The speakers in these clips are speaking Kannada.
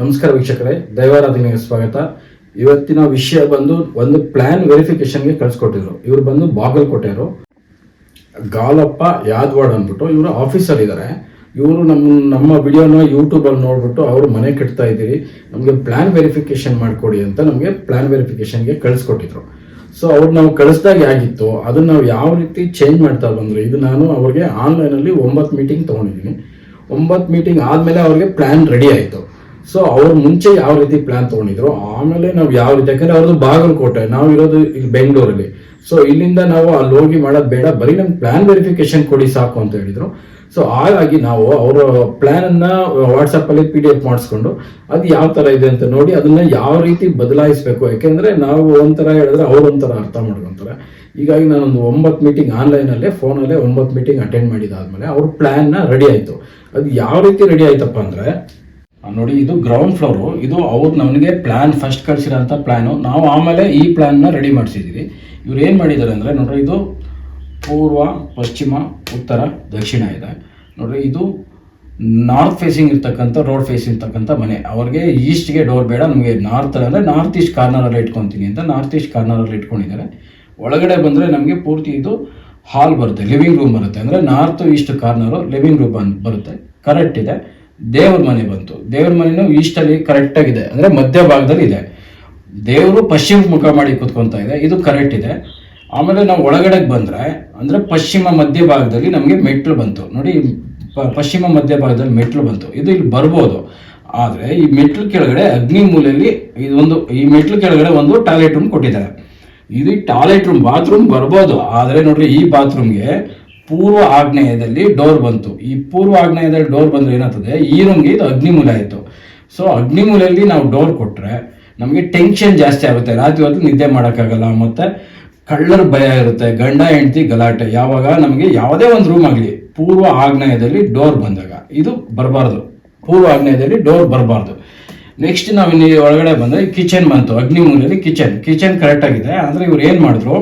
ನಮಸ್ಕಾರ ವೀಕ್ಷಕರೇ, ದೈವಾರಾಧನೆಗೆ ಸ್ವಾಗತ. ಇವತ್ತಿನ ವಿಷಯ ಬಂದು ಒಂದು ಪ್ಲಾನ್ ವೆರಿಫಿಕೇಶನ್ಗೆ ಕಳ್ಸಿಕೊಟ್ಟಿದ್ರು. ಇವರು ಬಂದು ಬಾಗಲಕೋಟೆಯವರು. ಗಾಲಪ್ಪ ಯಾದವಾಡ್ ಅಂದ್ಬಿಟ್ಟು ಇವರು ಆಫೀಸರ್ ಇದ್ದಾರೆ ಇವರು ನಮ್ಮ ನಮ್ಮ ವಿಡಿಯೋನ ಯೂಟ್ಯೂಬಲ್ಲಿ ನೋಡ್ಬಿಟ್ಟು ಅವರು ಮನೆ ಕಟ್ತಾ ಇದ್ದೀರಿ. ನಮಗೆ ಪ್ಲಾನ್ ವೆರಿಫಿಕೇಶನ್ ಮಾಡಿಕೊಡಿ ಅಂತ ನಮಗೆ ಪ್ಲಾನ್ ವೆರಿಫಿಕೇಶನ್ಗೆ ಕಳಿಸ್ಕೊಟ್ಟಿದ್ರು. ಸೊ ಅವ್ರು ನಾವು ಕಳಿಸ್ದಾಗ ಆಗಿತ್ತು. ಅದನ್ನ ನಾವು ಯಾವ ರೀತಿ ಚೇಂಜ್ ಮಾಡ್ತಾ ಬಂದ್ರೆ, ಇದು ನಾನು ಅವ್ರಿಗೆ ಆನ್ಲೈನಲ್ಲಿ ಒಂಬತ್ತು ಮೀಟಿಂಗ್ ತೊಗೊಂಡಿದ್ದೀನಿ. ಒಂಬತ್ತು ಮೀಟಿಂಗ್ ಆದಮೇಲೆ ಅವ್ರಿಗೆ ಪ್ಲಾನ್ ರೆಡಿ ಆಯಿತು. ಸೊ ಅವ್ರ ಮುಂಚೆ ಯಾವ ರೀತಿ ಪ್ಲಾನ್ ತೊಗೊಂಡಿದ್ರು, ಆಮೇಲೆ ನಾವು ಯಾವ ರೀತಿ, ಯಾಕಂದ್ರೆ ಅವ್ರದ್ದು ಬಾಗಲಕೋಟೆ, ನಾವು ಇರೋದು ಇಲ್ಲಿ ಬೆಂಗಳೂರಲ್ಲಿ. ಸೊ ಇಲ್ಲಿಂದ ನಾವು ಅಲ್ಲಿ ಹೋಗಿ ಮಾಡೋದು ಬೇಡ, ಬರೀ ನಮ್ಗೆ ಪ್ಲಾನ್ ವೆರಿಫಿಕೇಶನ್ ಕೊಡಿ ಸಾಕು ಅಂತ ಹೇಳಿದ್ರು. ಸೊ ಹಾಗಾಗಿ ನಾವು ಅವರ ಪ್ಲಾನ್ ಅನ್ನ ವಾಟ್ಸಪ್ ಅಲ್ಲಿ ಪಿ ಡಿ ಎಫ್ ಮಾಡಿಸ್ಕೊಂಡು, ಅದು ಯಾವ ತರ ಇದೆ ಅಂತ ನೋಡಿ, ಅದನ್ನ ಯಾವ ರೀತಿ ಬದಲಾಯಿಸಬೇಕು? ಯಾಕೆಂದರೆ ನಾವು ಒಂಥರ ಹೇಳಿದ್ರೆ ಅವ್ರು ಒಂಥರ ಅರ್ಥ ಮಾಡ್ಕೊಂತಾರೆ. ಹೀಗಾಗಿ ನಾನೊಂದು ಒಂಬತ್ತು ಮೀಟಿಂಗ್ ಆನ್ಲೈನಲ್ಲೇ ಫೋನಲ್ಲೇ ಒಂಬತ್ತು ಮೀಟಿಂಗ್ ಅಟೆಂಡ್ ಮಾಡಿದಾದ್ಮೇಲೆ ಅವ್ರ ಪ್ಲ್ಯಾನ್ನ ರೆಡಿ ಆಯಿತು. ಅದು ಯಾವ ರೀತಿ ರೆಡಿ ಆಯ್ತಪ್ಪ ಅಂದ್ರೆ ನೋಡಿ, ಇದು ಗ್ರೌಂಡ್ ಫ್ಲೋರು ಇದು ಅವ್ರು ನಮಗೆ ಪ್ಲ್ಯಾನ್ ಫಸ್ಟ್ ಕಳಿಸಿರೋಂಥ ಪ್ಲ್ಯಾನು ನಾವು ಆಮೇಲೆ ಈ ಪ್ಲಾನ್ನ ರೆಡಿ ಮಾಡಿಸಿದ್ದೀವಿ ಇವ್ರು ಏನು ಮಾಡಿದ್ದಾರೆ ಅಂದರೆ, ನೋಡ್ರಿ, ಇದು ಪೂರ್ವ, ಪಶ್ಚಿಮ, ಉತ್ತರ, ದಕ್ಷಿಣ ಇದೆ. ನೋಡ್ರಿ, ಇದು ನಾರ್ತ್ ಫೇಸಿಂಗ್ ಇರ್ತಕ್ಕಂಥ ರೋಡ್ ಫೇಸಿಂಗ್ ಇರ್ತಕ್ಕಂಥ ಮನೆ. ಅವ್ರಿಗೆ ಈಸ್ಟ್ಗೆ ಡೋರ್ ಬೇಡ, ನಮಗೆ ನಾರ್ತ್ ಅಂದರೆ ನಾರ್ತ್ ಈಸ್ಟ್ ಕಾರ್ನರಲ್ಲಿ ಇಟ್ಕೊತೀನಿ ಅಂತ ನಾರ್ತ್ ಈಸ್ಟ್ ಕಾರ್ನರಲ್ಲಿ ಇಟ್ಕೊಂಡಿದ್ದಾರೆ. ಒಳಗಡೆ ಬಂದರೆ ನಮಗೆ ಪೂರ್ತಿ ಇದು ಹಾಲ್ ಬರುತ್ತೆ ಲಿವಿಂಗ್ ರೂಮ್ ಬರುತ್ತೆ. ಅಂದರೆ north east corner living room ಬರುತ್ತೆ. ಕರೆಕ್ಟ್ ಇದೆ. ದೇವ್ರ ಮನೆ ಬಂತು. ದೇವ್ರ ಮನೆನೂ ಈಸ್ಟಲ್ಲಿ ಕರೆಕ್ಟಾಗಿದೆ ಅಂದರೆ ಮಧ್ಯ ಭಾಗದಲ್ಲಿ ಇದೆ. ದೇವರು ಪಶ್ಚಿಮ ಮುಖ ಮಾಡಿ ಕುತ್ಕೊಂತ ಇದೆ. ಇದು ಕರೆಕ್ಟ್ ಇದೆ. ಆಮೇಲೆ ನಾವು ಒಳಗಡೆಗೆ ಬಂದರೆ, ಅಂದರೆ ಪಶ್ಚಿಮ ಮಧ್ಯ ಭಾಗದಲ್ಲಿ ನಮಗೆ ಮೆಟ್ಲು ಬಂತು. ನೋಡಿ ಪಶ್ಚಿಮ ಮಧ್ಯ ಭಾಗದಲ್ಲಿ ಮೆಟ್ಲು ಬಂತು. ಇದು ಇಲ್ಲಿ ಬರ್ಬೋದು. ಆದರೆ ಈ ಮೆಟ್ಲು ಕೆಳಗಡೆ ಅಗ್ನಿ ಮೂಲೆಯಲ್ಲಿ ಇದೊಂದು, ಈ ಮೆಟ್ಲು ಕೆಳಗಡೆ ಒಂದು ಟಾಯ್ಲೆಟ್ ರೂಮ್ ಕೊಟ್ಟಿದ್ದಾರೆ. ಇದು ಟಾಯ್ಲೆಟ್ ರೂಮ್ ಬಾತ್ರೂಮ್ ಬರ್ಬೋದು. ಆದರೆ ನೋಡ್ರಿ, ಈ ಬಾತ್ರೂಮ್ಗೆ ಪೂರ್ವ ಆಗ್ನೇಯದಲ್ಲಿ ಡೋರ್ ಬಂತು. ಈ ಪೂರ್ವ ಆಗ್ನೇಯದಲ್ಲಿ ಡೋರ್ ಬಂದ್ರೆ ಏನಾಗ್ತದೆ? ಈ ರೂಮ್ಗೆ ಇದು ಅಗ್ನಿಮೂಲೆ ಆಯಿತು. ಸೊ ಅಗ್ನಿಮೂಲೆಯಲ್ಲಿ ನಾವು ಡೋರ್ ಕೊಟ್ಟರೆ ನಮಗೆ ಟೆನ್ಷನ್ ಜಾಸ್ತಿ ಆಗುತ್ತೆ. ರಾತ್ರಿ ಹೊತ್ತು ನಿದ್ದೆ ಮಾಡೋಕ್ಕಾಗಲ್ಲ. ಮತ್ತೆ ಕಳ್ಳರ ಭಯ ಇರುತ್ತೆ, ಗಂಡ, ಹೆಂಡತಿ ಗಲಾಟೆ. ಯಾವಾಗ? ನಮಗೆ ಯಾವುದೇ ಒಂದು ರೂಮ್ ಆಗಲಿ. ಪೂರ್ವ ಆಗ್ನೇಯದಲ್ಲಿ ಡೋರ್ ಬಂದಾಗ. ಇದು ಬರಬಾರ್ದು. ಪೂರ್ವ ಆಗ್ನೇಯದಲ್ಲಿ ಡೋರ್ ಬರಬಾರ್ದು. ನೆಕ್ಸ್ಟ್ ನಾವು ಇಲ್ಲಿ ಒಳಗಡೆ ಬಂದರೆ ಕಿಚನ್ ಬಂತು. ಅಗ್ನಿಮೂಲೆಯಲ್ಲಿ ಕಿಚನ್ ಕಿಚನ್ ಕರೆಕ್ಟಾಗಿದೆ ಅಂದರೆ ಆದರೆ ಇವ್ರು ಏನು ಮಾಡಿದ್ರು?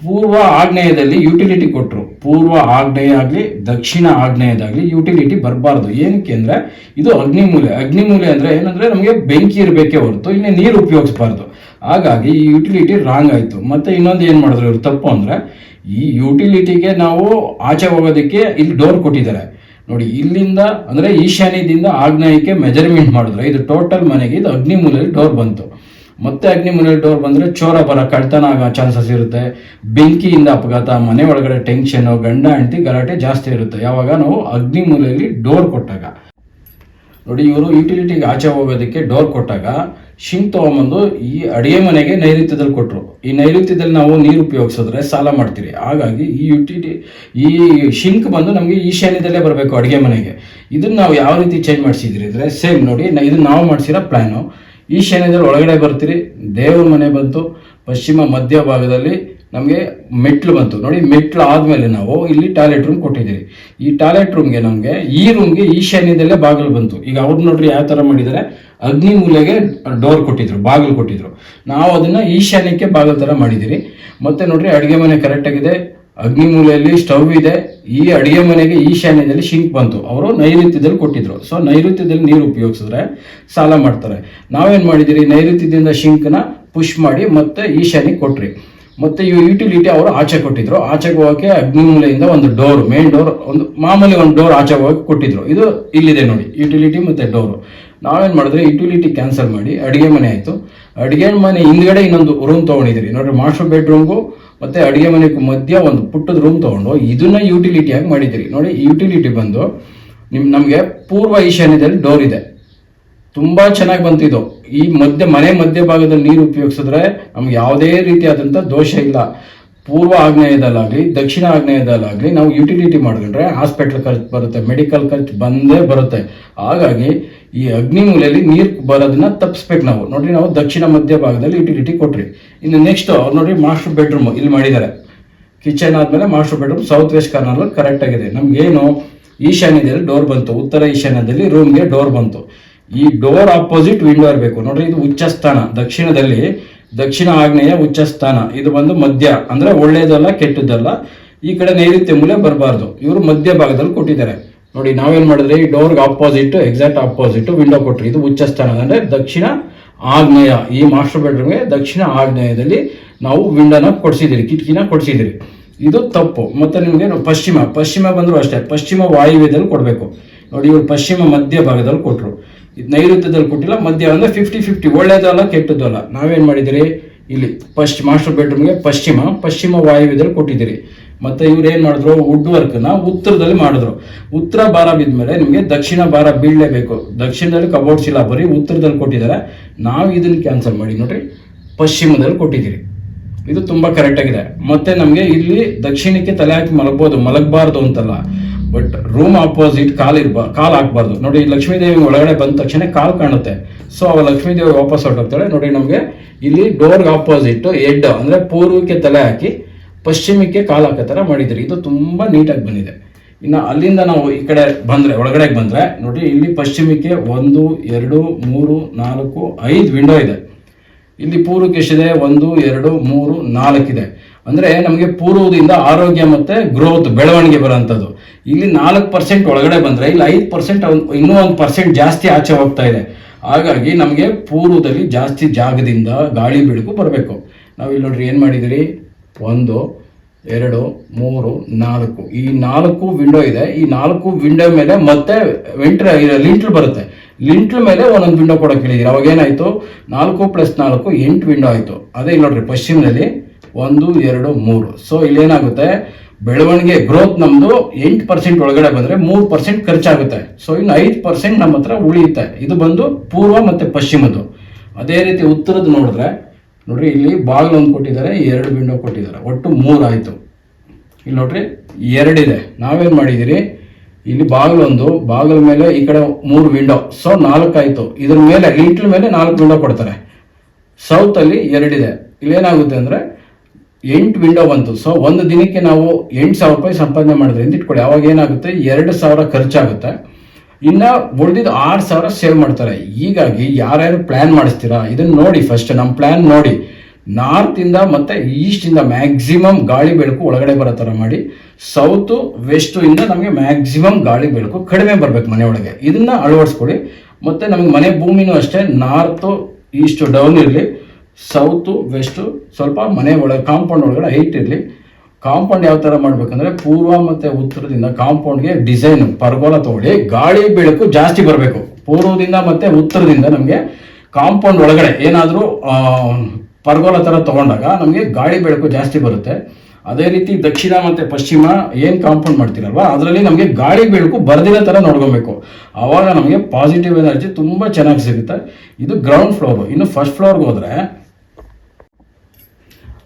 ಪೂರ್ವ ಆಗ್ನೇಯದಲ್ಲಿ ಯುಟಿಲಿಟಿ ಕೊಟ್ಟರು ಪೂರ್ವ ಆಗ್ನೇಯ ಆಗಲಿ, ದಕ್ಷಿಣ ಆಗ್ನೇಯದಾಗಲಿ ಯುಟಿಲಿಟಿ ಬರಬಾರ್ದು. ಏನಕ್ಕೆ ಅಂದರೆ, ಇದು ಅಗ್ನಿಮೂಲೆ. ಅಗ್ನಿಮೂಲೆ ಅಂದರೆ ಏನಂದರೆ ನಮಗೆ ಬೆಂಕಿ ಇರಬೇಕೇ ಹೊರತು, ಇನ್ನೇ ನೀರು ಉಪಯೋಗಿಸ್ಬಾರ್ದು. ಹಾಗಾಗಿ ಈ ಯುಟಿಲಿಟಿ ರಾಂಗ್ ಆಯಿತು. ಮತ್ತು ಇನ್ನೊಂದು ಏನು ಮಾಡಿದ್ರು ಇವರು? ತಪ್ಪು ಅಂದರೆ, ಈ ಯುಟಿಲಿಟಿಗೆ ನಾವು ಆಚೆ ಹೋಗೋದಕ್ಕೆ ಇಲ್ಲಿ ಡೋರ್ ಕೊಟ್ಟಿದ್ದಾರೆ. ನೋಡಿ, ಇಲ್ಲಿಂದ ಅಂದರೆ ಈಶಾನ್ಯದಿಂದ ಆಗ್ನೇಯಕ್ಕೆ ಮೆಜರ್ಮೆಂಟ್ ಮಾಡಿದ್ರೆ. ಇದು ಟೋಟಲ್ ಮನೆಗೆ ಇದು ಅಗ್ನಿಮೂಲೆಯಲ್ಲಿ ಡೋರ್ ಬಂತು. ಮತ್ತೆ ಅಗ್ನಿಮೂಲೆಯಲ್ಲಿ ಡೋರ್ ಬಂದರೆ ಚೋರ ಬರ ಕಳ್ತನ ಆಗೋ ಚಾನ್ಸಸ್ ಇರುತ್ತೆ. ಬೆಂಕಿಯಿಂದ ಅಪಘಾತ, ಮನೆ ಒಳಗಡೆ ಟೆನ್ಷನ್ ಗಂಡ, ಹೆಂಡತಿ ಗಲಾಟೆ ಜಾಸ್ತಿ ಇರುತ್ತೆ. ಯಾವಾಗ? ನಾವು ಅಗ್ನಿಮೂಲೆಯಲ್ಲಿ ಡೋರ್ ಕೊಟ್ಟಾಗ. ನೋಡಿ, ಇವರು ಯುಟಿಲಿಟಿಗೆ ಆಚೆ ಹೋಗೋದಕ್ಕೆ ಡೋರ್ ಕೊಟ್ಟಾಗ ಶಿಂಕ್ ತೊಗೊಂಬಂದು ಈ ಅಡಿಗೆ ಮನೆಗೆ ನೈಋತ್ಯದಲ್ಲಿ ಕೊಟ್ಟರು ಈ ನೈಋತ್ಯದಲ್ಲಿ ನಾವು ನೀರು ಉಪಯೋಗಿಸಿದ್ರೆ ಸಾಲ ಮಾಡ್ತೀರಿ. ಹಾಗಾಗಿ ಈ ಯುಟಿಲಿಟಿ ಈ ಶಿಂಕ್ ಬಂದು ನಮಗೆ ಈಶಾನ್ಯದಲ್ಲೇ ಬರಬೇಕು ಅಡುಗೆ ಮನೆಗೆ. ಇದನ್ನು ನಾವು ಯಾವ ರೀತಿ ಚೇಂಜ್ ಮಾಡಿಸಿದ್ರಿ ಅಂದರೆ ಸೇಮ್ ನೋಡಿ, ಇದನ್ನ ನಾವು ಮಾಡಿಸಿರೋ ಪ್ಲ್ಯಾನು ಈಶಾನ್ಯದಲ್ಲಿ ಒಳಗಡೆ ಬರ್ತೀರಿ, ದೇವ್ರ ಮನೆ ಬಂತು, ಪಶ್ಚಿಮ ಮಧ್ಯ ಭಾಗದಲ್ಲಿ ನಮಗೆ ಮೆಟ್ಲು ಬಂತು. ನೋಡಿ, ಮೆಟ್ಲು ಆದಮೇಲೆ ನಾವು ಇಲ್ಲಿ ಟಾಯ್ಲೆಟ್ ರೂಮ್ ಕೊಟ್ಟಿದ್ದೀರಿ. ಈ ಟಾಯ್ಲೆಟ್ ರೂಮ್ಗೆ ನಮಗೆ, ಈ ರೂಮ್ಗೆ ಈಶಾನ್ಯದಲ್ಲೇ ಬಾಗಿಲು ಬಂತು. ಈಗ ಅವ್ರು ನೋಡ್ರಿ ಯಾವ ಥರ ಮಾಡಿದ್ದಾರೆ. ಅಗ್ನಿ ಮೂಲೆಗೆ ಡೋರ್ ಕೊಟ್ಟಿದ್ರು, ಬಾಗಿಲು ಕೊಟ್ಟಿದ್ರು. ನಾವು ಅದನ್ನು ಈಶಾನ್ಯಕ್ಕೆ ಬಾಗಿಲು ಥರ ಮಾಡಿದ್ದೀರಿ. ಮತ್ತೆ ನೋಡ್ರಿ, ಅಡುಗೆ ಮನೆ ಕರೆಕ್ಟಾಗಿದೆ ಅಗ್ನಿ ಮೂಲೆಯಲ್ಲಿ ಸ್ಟವ್ ಇದೆ, ಈ ಅಡುಗೆ ಮನೆಗೆ ಈಶಾನ್ಯದಲ್ಲಿ ಶಿಂಕ್ ಬಂತು. ಅವರು ನೈಋತ್ಯದಲ್ಲಿ ಕೊಟ್ಟಿದ್ರು. ಸೊ ನೈಋತ್ಯದಲ್ಲಿ ನೀರು ಉಪಯೋಗಿಸಿದ್ರೆ ಸಾಲ ಮಾಡ್ತಾರೆ. ನಾವೇನು ಮಾಡಿದಿರಿ ನೈಋತ್ಯದಿಂದ ಶಿಂಕ್ನ ಪುಷ್ ಮಾಡಿ ಮತ್ತೆ ಈಶಾನ್ಯಕ್ಕೆ ಕೊಟ್ರಿ. ಮತ್ತೆ ಈ ಯುಟಿಲಿಟಿ ಅವರು ಆಚೆ ಕೊಟ್ಟಿದ್ರು. ಆಚೆಗೆ ಹೋಗೋಕೆ ಅಗ್ನಿಮೂಲೆಯಿಂದ ಒಂದು ಡೋರ್ ಮೇನ್ ಡೋರ್ ಒಂದು ಮಾಮೂಲಿ ಒಂದು ಡೋರ್ ಆಚೆ ಹೋಗಕ್ಕೆ ಕೊಟ್ಟಿದ್ರು. ಇದು ಇಲ್ಲಿದೆ ನೋಡಿ ಯುಟಿಲಿಟಿ ಮತ್ತೆ ಡೋರು ನಾವೇನು ಮಾಡಿದ್ರೆ? ಯುಟಿಲಿಟಿ ಕ್ಯಾನ್ಸಲ್ ಮಾಡಿ ಅಡುಗೆ ಮನೆ ಆಯಿತು. ಅಡುಗೆ ಮನೆ ಹಿಂದ್ಗಡೆ ಇನ್ನೊಂದು ರೂಮ್ ತೊಗೊಂಡಿದ್ದೀರಿ. ನೋಡ್ರಿ ಮಾಸ್ಟರ್ ಬೆಡ್ರೂಮ್ಗೂ ಮತ್ತೆ ಅಡುಗೆ ಮನೆಗೂ ಮಧ್ಯ ಒಂದು ಪುಟ್ಟದ ರೂಮ್ ತೊಗೊಂಡು ಇದನ್ನ ಯುಟಿಲಿಟಿಯಾಗಿ ಮಾಡಿದ್ದೀರಿ. ನೋಡಿ ಯುಟಿಲಿಟಿ ಬಂದು ನಿಮ್, ನಮಗೆ ಪೂರ್ವ ಈಶಾನ್ಯದಲ್ಲಿ ಡೋರ್ ಇದೆ. ತುಂಬಾ ಚೆನ್ನಾಗಿ ಬಂತು ಇದು ಈ ಮಧ್ಯ, ಮನೆ ಮಧ್ಯ ಭಾಗದಲ್ಲಿ ನೀರು ಉಪಯೋಗಿಸಿದ್ರೆ ನಮ್ಗೆ ಯಾವುದೇ ರೀತಿಯಾದಂಥ ದೋಷ ಇಲ್ಲ. ಪೂರ್ವ ಆಗ್ನೇಯದಲ್ಲಾಗಲಿ, ದಕ್ಷಿಣ ಆಗ್ನೇಯದಲ್ಲಾಗಲಿ ನಾವು ಯುಟಿಲಿಟಿ ಮಾಡ್ಕೊಂಡ್ರೆ ಹಾಸ್ಪಿಟ್ಲ್ ಖರ್ಚು ಬರುತ್ತೆ ಮೆಡಿಕಲ್ ಖರ್ಚು ಬಂದೇ ಬರುತ್ತೆ. ಹಾಗಾಗಿ ಈ ಅಗ್ನಿ ಮೂಲೆಯಲ್ಲಿ ನೀರು ಬರೋದನ್ನ ತಪ್ಪಿಸ್ಬೇಕು ನಾವು. ನೋಡ್ರಿ ನಾವು ದಕ್ಷಿಣ ಮಧ್ಯ ಭಾಗದಲ್ಲಿ ಯುಟಿಲಿಟಿ ಕೊಟ್ರಿ. ಇನ್ನು ನೆಕ್ಸ್ಟ್ ಅವ್ರು ನೋಡ್ರಿ ಮಾಸ್ಟರ್ ಬೆಡ್ರೂಮ್ ಇಲ್ಲಿ ಮಾಡಿದ್ದಾರೆ. ಕಿಚನ್ ಆದಮೇಲೆ master bedroom south west corner correct ಆಗಿದೆ. ನಮ್ಗೇನು ಈಶಾನ್ಯದಲ್ಲಿ ಡೋರ್ ಬಂತು, ಉತ್ತರ ಈಶಾನ್ಯದಲ್ಲಿ ರೂಮ್ಗೆ ಡೋರ್ ಬಂತು. ಈ ಡೋರ್ ಆಪೋಸಿಟ್ ವಿಂಡೋ ಇರಬೇಕು. ನೋಡ್ರಿ ಇದು ಉಚ್ಚ ಸ್ಥಾನ ದಕ್ಷಿಣದಲ್ಲಿ ದಕ್ಷಿಣ ಆಗ್ನೇಯ ಉಚ್ಚ ಸ್ಥಾನ ಇದು ಬಂದು ಮಧ್ಯ, ಅಂದ್ರೆ ಒಳ್ಳೇದಲ್ಲ, ಕೆಟ್ಟದ್ದಲ್ಲ. ಈ ಕಡೆ ನೈಋತ್ಯ ಮೂಲೆ ಬರಬಾರ್ದು. ಇವರು ಮಧ್ಯ ಭಾಗದಲ್ಲಿ ಕೊಟ್ಟಿದ್ದಾರೆ. ನೋಡಿ, ನಾವೇನ್ ಈ ಡೋರ್ಗೆ ಆಪೋಸಿಟ್ ಎಕ್ಸಾಕ್ಟ್ ಆಪೋಸಿಟ್ ವಿಂಡೋ ಕೊಟ್ಟರು ಇದು ಉಚ್ಚ ಸ್ಥಾನ ಅಂದ್ರೆ ದಕ್ಷಿಣ ಆಗ್ನೇಯ. ಈ ಮಾಸ್ಟರ್ ಬೆಡ್ರೂಮ್ಗೆ ದಕ್ಷಿಣ ಆಗ್ನೇಯದಲ್ಲಿ ನಾವು ವಿಂಡೋನ ಕೊಡ್ಸಿದಿರಿ ಕಿಟಕಿನ ಕೊಡ್ಸಿದಿರಿ ಇದು ತಪ್ಪು. ಮತ್ತೆ ನಿಮಗೆ ಪಶ್ಚಿಮ. ಪಶ್ಚಿಮ ಬಂದ್ರು ಅಷ್ಟೇ. ಪಶ್ಚಿಮ ವಾಯುವ್ಯದಲ್ಲಿ ಕೊಡಬೇಕು. ನೋಡಿ, ಇವರು ಪಶ್ಚಿಮ ಮಧ್ಯ ಭಾಗದಲ್ಲಿ ಕೊಟ್ಟರು ನೈಋತ್ಯದಲ್ಲಿ ಕೊಟ್ಟಿಲ್ಲ ಮಧ್ಯ ಅಂದರೆ ಫಿಫ್ಟಿ ಫಿಫ್ಟಿ ಒಳ್ಳೇದಲ್ಲ, ಕೆಟ್ಟದ್ದಲ್ಲ. ನಾವೇನ್ ಮಾಡಿದಿರಿ? ಇಲ್ಲಿ ಪಶ್ಚಿಮ ಮಾಸ್ಟರ್ ಬೆಡ್ರೂಮ್ಗೆ ಪಶ್ಚಿಮ ಪಶ್ಚಿಮ ವಾಯುವ್ಯದಲ್ಲಿ ಕೊಟ್ಟಿದ್ದೀರಿ. ಮತ್ತೆ ಇವ್ರು ಏನು ಮಾಡಿದ್ರು? ವುಡ್ ವರ್ಕ್ನ ಉತ್ತರದಲ್ಲಿ ಮಾಡಿದ್ರು. ಉತ್ತರ ಭಾರ ಬಿದ್ಮೇಲೆ ನಿಮಗೆ ದಕ್ಷಿಣ ಭಾರ ಬೀಳಲೇಬೇಕು ದಕ್ಷಿಣದಲ್ಲಿ ಕಬೋರ್ಡ್ಸ್ ಇಲ್ಲ ಬರೀ ಉತ್ತರದಲ್ಲಿ ಕೊಟ್ಟಿದ್ದಾರೆ. ನಾವು ಇದನ್ನ ಕ್ಯಾನ್ಸಲ್ ಮಾಡಿ. ನೋಡ್ರಿ, ಪಶ್ಚಿಮದಲ್ಲಿ ಕೊಟ್ಟಿದ್ದೀರಿ. ಇದು ತುಂಬಾ ಕರೆಕ್ಟ್ ಆಗಿದೆ. ಮತ್ತೆ ನಮಗೆ ಇಲ್ಲಿ ದಕ್ಷಿಣಕ್ಕೆ ತಲೆ ಹಾಕಿ ಮಲಗಬಹುದು ಮಲಗಬಾರ್ದು ಅಂತಲ್ಲ. ಬಟ್ ರೂಮ್ ಆಪೋಸಿಟ್ ಕಾಲ್ ಇರ್ಬಾ, ಕಾಲ್ ಹಾಕ್ಬಾರ್ದು ನೋಡಿ ಲಕ್ಷ್ಮೀದೇವಿ ಒಳಗಡೆ ಬಂದ ತಕ್ಷಣ ಕಾಲ್ ಕಾಣುತ್ತೆ. ಸೊ ಅವ ಲಕ್ಷ್ಮೀದೇವಿ ವಾಪಸ್ ಹೊರಟೋಗ್ತಾಳೆ. ನೋಡಿ, ನಮಗೆ ಇಲ್ಲಿ ಡೋರ್ಗೆ ಆಪೋಸಿಟ್ ಎಡ್ ಅಂದ್ರೆ ಪೂರ್ವಕ್ಕೆ ತಲೆ ಹಾಕಿ ಪಶ್ಚಿಮಕ್ಕೆ ಕಾಲ್ ಹಾಕೋ ಥರ ಮಾಡಿದ್ದಾರೆ. ಇದು ತುಂಬಾ ನೀಟಾಗಿ ಬಂದಿದೆ. ಇನ್ನು ಅಲ್ಲಿಂದ ನಾವು ಈ ಕಡೆ ಬಂದ್ರೆ, ಒಳಗಡೆಗೆ ಬಂದ್ರೆ, ನೋಡಿ, ಇಲ್ಲಿ ಪಶ್ಚಿಮಕ್ಕೆ ಒಂದು, ಎರಡು, ಮೂರು, ನಾಲ್ಕು, ಐದು ವಿಂಡೋ ಇದೆ. ಇಲ್ಲಿ ಪೂರ್ವಕ್ಕೆ ಇದೆ ಒಂದು, ಎರಡು, ಮೂರು, ನಾಲ್ಕಿದೆ. ಅಂದ್ರೆ ನಮಗೆ ಪೂರ್ವದಿಂದ ಆರೋಗ್ಯ ಮತ್ತೆ ಗ್ರೋತ್ ಬೆಳವಣಿಗೆ ಬರೋಂಥದ್ದು ಇಲ್ಲಿ ನಾಲ್ಕು ಪರ್ಸೆಂಟ್ ಒಳಗಡೆ ಬಂದ್ರೆ, ಇಲ್ಲಿ ಐದು ಪರ್ಸೆಂಟ್ ಇನ್ನೂ ಒಂದು ಪರ್ಸೆಂಟ್ ಜಾಸ್ತಿ ಆಚೆ ಹೋಗ್ತಾ ಇದೆ. ಹಾಗಾಗಿ ನಮಗೆ ಪೂರ್ವದಲ್ಲಿ ಜಾಸ್ತಿ ಜಾಗದಿಂದ ಗಾಳಿ ಬೆಳಕು ಬರಬೇಕು. ನಾವು ಇಲ್ಲಿ ನೋಡ್ರಿ ಏನು ಮಾಡಿದಿರಿ? ಒಂದು, ಎರಡು, ಮೂರು, ನಾಲ್ಕು. ಈ ನಾಲ್ಕು ವಿಂಡೋ ಇದೆ. ಈ ನಾಲ್ಕು ವಿಂಡೋ ಮೇಲೆ ಮತ್ತೆ ವೆಂಟ್ರ ಲಿಂಟ್ರ್ ಬರುತ್ತೆ. ಲಿಂಟ್ಲ್ ಮೇಲೆ ಒಂದೊಂದು ವಿಂಡೋ ಕೊಡೋಕೆ ಹೇಳಿದ್ದೀರಿ ಅವಾಗ ಏನಾಯ್ತು? ನಾಲ್ಕು ಪ್ಲಸ್ ನಾಲ್ಕು, ಎಂಟು ವಿಂಡೋ ಆಯ್ತು. ಅದೇ ಇಲ್ಲಿ ನೋಡ್ರಿ, ಪಶ್ಚಿಮದಲ್ಲಿ ಒಂದು, ಎರಡು, ಮೂರು. ಸೊ ಇಲ್ಲೇನಾಗುತ್ತೆ ಬೆಳವಣಿಗೆ ಗ್ರೋತ್ ನಮ್ಮದು ಎಂಟು ಪರ್ಸೆಂಟ್ ಒಳಗಡೆ ಬಂದ್ರೆ ಮೂರು ಪರ್ಸೆಂಟ್ ಖರ್ಚಾಗುತ್ತೆ. ಸೊ ಇನ್ನು ಐದು ಪರ್ಸೆಂಟ್ ನಮ್ಮ ಹತ್ರ ಉಳಿಯುತ್ತೆ. ಇದು ಬಂದು ಪೂರ್ವ ಮತ್ತೆ ಪಶ್ಚಿಮದ್ದು. ಅದೇ ರೀತಿ ಉತ್ತರದ ನೋಡಿದ್ರೆ, ನೋಡ್ರಿ, ಇಲ್ಲಿ ಬಾಗಿಲು ಒಂದು ಕೊಟ್ಟಿದ್ದಾರೆ, ಎರಡು ವಿಂಡೋ ಕೊಟ್ಟಿದ್ದಾರೆ. ಒಟ್ಟು ಮೂರು ಆಯಿತು ಇಲ್ಲಿ ನೋಡ್ರಿ ಎರಡಿದೆ ನಾವೇನು ಮಾಡಿದಿರಿ ಇಲ್ಲಿ ಬಾಗಿಲು ಒಂದು, ಬಾಗಿಲ ಮೇಲೆ ಈ ಕಡೆ ಮೂರು ವಿಂಡೋ ಸೊ ನಾಲ್ಕು ಆಯಿತು ಇದ್ರ ಮೇಲೆ ಲಿಂಟ್ಲ್ ಮೇಲೆ ನಾಲ್ಕು ವಿಂಡೋ ಕೊಡ್ತಾರೆ. ಸೌತ್ ಅಲ್ಲಿ ಎರಡಿದೆ. ಇಲ್ಲೇನಾಗುತ್ತೆ ಅಂದ್ರೆ, ಎಂಟು ವಿಂಡೋ ಬಂತು. ಸೊ ಒಂದು ದಿನಕ್ಕೆ ನಾವು ಎಂಟು ಸಾವಿರ ರೂಪಾಯಿ ಸಂಪಾದನೆ ಮಾಡಿದ್ರೆ ಅಂತ ಇಟ್ಕೊಳ್ಳಿ. ಅವಾಗ ಏನಾಗುತ್ತೆ? ಎರಡು ಸಾವಿರ ಖರ್ಚಾಗುತ್ತೆ. ಇನ್ನ ಉಳಿದಿದ್ದು ಆರು ಸಾವಿರ ಸೇವ್ ಮಾಡ್ತಾರೆ. ಹೀಗಾಗಿ ಯಾರ್ಯಾರು ಪ್ಲಾನ್ ಮಾಡಿಸ್ತೀರಾ, ಇದನ್ನ ನೋಡಿ ಫಸ್ಟ್ ನಮ್ಮ ಪ್ಲಾನ್ ನೋಡಿ. ನಾರ್ತಿಂದ ಮತ್ತೆ ಈಸ್ಟ್ ಇಂದ ಮ್ಯಾಕ್ಸಿಮಮ್ ಗಾಳಿ ಬೆಳಕು ಒಳಗಡೆ ಬರೋ ಥರ ಮಾಡಿ. ಸೌತ್, ವೆಸ್ಟ್ ಇಂದ ನಮಗೆ ಮ್ಯಾಕ್ಸಿಮಮ್ ಗಾಳಿ ಬೆಳಕು ಕಡಿಮೆ ಬರಬೇಕು ಮನೆ ಒಳಗೆ ಇದನ್ನ ಅಳವಡಿಸ್ಕೊಳ್ಳಿ. ಮತ್ತೆ ನಮಗೆ ಮನೆ ಭೂಮಿನೂ ಅಷ್ಟೇ ನಾರ್ತ್ ಈಸ್ಟ್ ಡೌನ್ ಇರಲಿ. ಸೌತು, ವೆಸ್ಟು ಸ್ವಲ್ಪ ಮನೆ ಒಳಗೆ ಕಾಂಪೌಂಡ್ ಒಳಗಡೆ ಹೈಟ್ ಇರಲಿ. ಕಾಂಪೌಂಡ್ ಯಾವ ಥರ ಮಾಡಬೇಕಂದ್ರೆ ಪೂರ್ವ ಮತ್ತು ಉತ್ತರದಿಂದ ಕಾಂಪೌಂಡ್ಗೆ ಡಿಸೈನ್ ಪರ್ಗೋಲ ತಗೊಳ್ಳಿ. ಗಾಳಿ ಬೆಳಕು ಜಾಸ್ತಿ ಬರಬೇಕು. ಪೂರ್ವದಿಂದ ಮತ್ತು ಉತ್ತರದಿಂದ ನಮಗೆ ಕಾಂಪೌಂಡ್ ಒಳಗಡೆ ಏನಾದರೂ ಪರ್ಗೋಲ ಥರ ತಗೊಂಡಾಗ ನಮಗೆ ಗಾಳಿ ಬೆಳಕು ಜಾಸ್ತಿ ಬರುತ್ತೆ. ಅದೇ ರೀತಿ ದಕ್ಷಿಣ ಮತ್ತು ಪಶ್ಚಿಮ ಏನು ಕಾಂಪೌಂಡ್ ಮಾಡ್ತೀರಲ್ವ, ಅದರಲ್ಲಿ ನಮಗೆ ಗಾಳಿ ಬೆಳಕು ಬರ್ದಿರೋ ಥರ ನೋಡ್ಕೊಬೇಕು. ಆವಾಗ ನಮಗೆ ಪಾಸಿಟಿವ್ ಎನರ್ಜಿ ತುಂಬ ಚೆನ್ನಾಗಿ ಸಿಗುತ್ತೆ. ಇದು ಗ್ರೌಂಡ್ ಫ್ಲೋರು ಇನ್ನು ಫಸ್ಟ್ ಫ್ಲೋರ್ಗೆ ಹೋದರೆ,